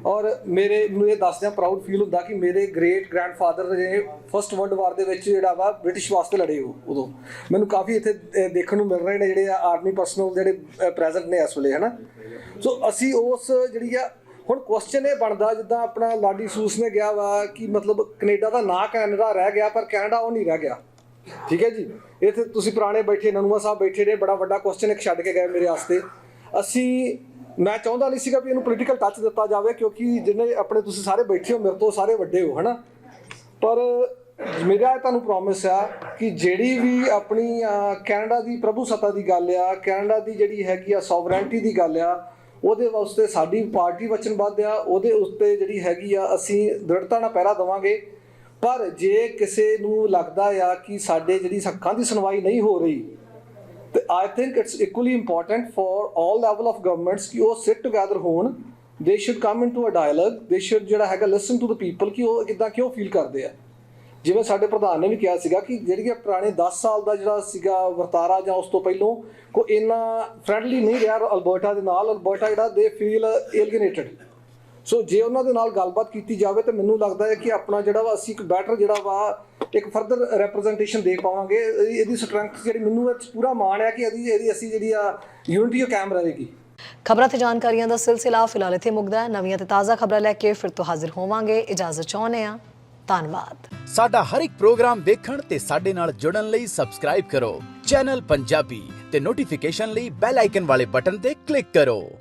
ਔਰ ਮੇਰੇ ਨੂੰ ਇਹ ਦੱਸਦਿਆਂ ਪ੍ਰਾਊਡ ਫੀਲ ਹੁੰਦਾ ਕਿ ਮੇਰੇ ਗ੍ਰੇਟ ਗ੍ਰੈਂਡਫਾਦਰ ਨੇ ਫਸਟ ਵਰਲਡ ਵਾਰ ਦੇ ਵਿੱਚ ਜਿਹੜਾ ਵਾ ਬ੍ਰਿਟਿਸ਼ ਵਾਸਤੇ ਲੜੇ ਉਹ, ਉਦੋਂ। ਮੈਨੂੰ ਕਾਫੀ ਇੱਥੇ ਦੇਖਣ ਨੂੰ ਮਿਲ ਰਹੇ ਨੇ ਜਿਹੜੇ ਆਰਮੀ ਪਰਸਨਲ ਜਿਹੜੇ ਪ੍ਰੈਜ਼ੈਂਟ ਨੇ ਇਸ ਵੇਲੇ, ਹਨਾ? ਸੋ ਅਸੀਂ ਉਸ ਜਿਹੜੀ ਆ, ਹੁਣ ਕੁਐਸਚਨ ਇਹ ਬਣਦਾ ਜਿੱਦਾਂ ਆਪਣਾ ਲਾਡੀ ਸੂਸ ਨੇ ਗਿਆ ਵਾ ਕਿ ਮਤਲਬ ਕੈਨੇਡਾ ਦਾ ਨਾਂ ਕੈਨੇਡਾ ਰਹਿ ਗਿਆ, ਪਰ ਕੈਨੇਡਾ ਉਹ ਨਹੀਂ ਰਹਿ ਗਿਆ। ਠੀਕ ਹੈ ਜੀ? ਇੱਥੇ ਤੁਸੀਂ ਪੁਰਾਣੇ ਬੈਠੇ ਨਨੂਆ ਸਾਹਿਬ ਬੈਠੇ ਨੇ, ਬੜਾ ਵੱਡਾ ਕੁਐਸਚਨ ਇੱਕ ਛੱਡ ਕੇ ਗਏ ਮੇਰੇ ਵਾਸਤੇ। ਅਸੀਂ ਮੈਂ ਚਾਹੁੰਦਾ ਨਹੀਂ ਸੀਗਾ ਵੀ ਇਹਨੂੰ ਪੋਲੀਟੀਕਲ ਟੱਚ ਦਿੱਤਾ ਜਾਵੇ, ਕਿਉਂਕਿ ਜਿੰਨੇ ਆਪਣੇ ਤੁਸੀਂ ਸਾਰੇ ਬੈਠੇ ਹੋ ਮੇਰੇ ਤੋਂ, ਸਾਰੇ ਵੱਡੇ ਹੋ, ਹਨਾ? ਪਰ ਮੇਰਾ ਤੁਹਾਨੂੰ ਪ੍ਰੋਮਿਸ ਆ ਕਿ ਜਿਹੜੀ ਵੀ ਆਪਣੀ ਕੈਨੇਡਾ ਦੀ ਪ੍ਰਭੂ ਸੱਤਾ ਦੀ ਗੱਲ ਆ, ਕੈਨੇਡਾ ਦੀ ਜਿਹੜੀ ਹੈਗੀ ਆ ਸੋਵਰੈਂਟੀ ਦੀ ਗੱਲ ਆ, ਉਹਦੇ ਵਾਸਤੇ ਸਾਡੀ ਪਾਰਟੀ ਵਚਨਬੱਧ ਆ, ਉਹਦੇ ਉੱਤੇ ਜਿਹੜੀ ਹੈਗੀ ਆ, ਅਸੀਂ ਦ੍ਰਿੜਤਾ ਨਾਲ ਪਹਿਰਾ ਦੇਵਾਂਗੇ। ਪਰ ਜੇ ਕਿਸੇ ਨੂੰ ਲੱਗਦਾ ਆ ਕਿ ਸਾਡੇ ਜਿਹੜੀ ਹੱਕਾਂ ਦੀ ਸੁਣਵਾਈ ਨਹੀਂ ਹੋ ਰਹੀ ਤੇ I think it's equally important for all level of governments ਕਿ ਉਹ ਸਿਟ ਟੁਗੇਦਰ ਹੋਣ। They should come into a dialogue they should ਜਿਹੜਾ ਹੈਗਾ ਲਿਸਨ ਟੂ ਦ ਪੀਪਲ ਕਿ ਉਹ ਕਿਦਾਂ ਕਿਉਂ ਫੀਲ ਕਰਦੇ ਆ। ਜਿਵੇਂ ਸਾਡੇ ਪ੍ਰਧਾਨ ਨੇ ਵੀ ਕਿਹਾ ਸੀਗਾ ਕਿ ਜਿਹੜੀਆਂ ਪੁਰਾਣੇ 10 ਸਾਲ ਦਾ ਜਿਹੜਾ ਸੀਗਾ ਵਰਤਾਰਾ ਜਾਂ ਉਸ ਤੋਂ ਪਹਿਲੋਂ ਕੋ ਇੰਨਾ ਫ੍ਰੈਂਡਲੀ ਨਹੀਂ ਰਿਹਾ ਅਲਬਰਟਾ ਦੇ ਨਾਲ। ਅਲਬਰਟਾ ਜਿਹੜਾ ਦੇ ਫੀਲ ਏਲੀਏਨੇਟਡ ਸੋ ਜੇ ਉਹਨਾਂ ਦੇ ਨਾਲ ਗੱਲਬਾਤ ਕੀਤੀ ਜਾਵੇ ਤਾਂ ਮੈਨੂੰ ਲੱਗਦਾ ਹੈ ਕਿ ਆਪਣਾ ਜਿਹੜਾ ਵਾ, ਅਸੀਂ ਇੱਕ ਬੈਟਰ ਜਿਹੜਾ ਵਾ ਇੱਕ ਫਰਦਰ ਰਿਪਰੈਜ਼ੈਂਟੇਸ਼ਨ ਦੇਖ ਪਾਵਾਂਗੇ। ਇਹਦੀ- ਸਟਰੈਂਥ ਜਿਹੜੀ ਮੈਨੂੰ ਪੂਰਾ ਮਾਣ ਹੈ ਕਿ ਇਹਦੀ ਇਹਦੀ ਅਸੀਂ ਜਿਹੜੀ ਆ ਯੂਨਿਟੀ ਉਹ ਕਾਇਮ ਰਹੇਗੀ। ਖਬਰਾਂ ਤੇ ਜਾਣਕਾਰੀਆਂ ਦਾ ਸਿਲਸਿਲਾ ਫਿਲਹਾਲ ਇੱਥੇ ਮੁੱਕਦਾ ਹੈ। ਨਵੀਆਂ ਤੇ ਤਾਜ਼ਾ ਖਬਰਾਂ ਲੈ ਕੇ ਫਿਰ ਤੋਂ ਹਾਜ਼ਰ ਹੋਵਾਂਗੇ। ਇਜਾਜ਼ਤ ਚਾਹੁੰਦੇ ਹਾਂ। ਧੰਨਵਾਦ। ਸਾਡਾ ਹਰ ਇੱਕ ਪ੍ਰੋਗਰਾਮ ਦੇਖਣ ਤੇ ਸਾਡੇ ਨਾਲ ਜੁੜਨ ਲਈ ਸਬਸਕ੍ਰਾਈਬ ਕਰੋ। ਚੈਨਲ ਪੰਜਾਬੀ ਤੇ ਨੋਟੀਫਿਕੇਸ਼ਨ ਲਈ ਬੈਲ ਆਈਕਨ ਵਾਲੇ ਬਟਨ ਤੇ ਕਲਿੱਕ ਕਰੋ।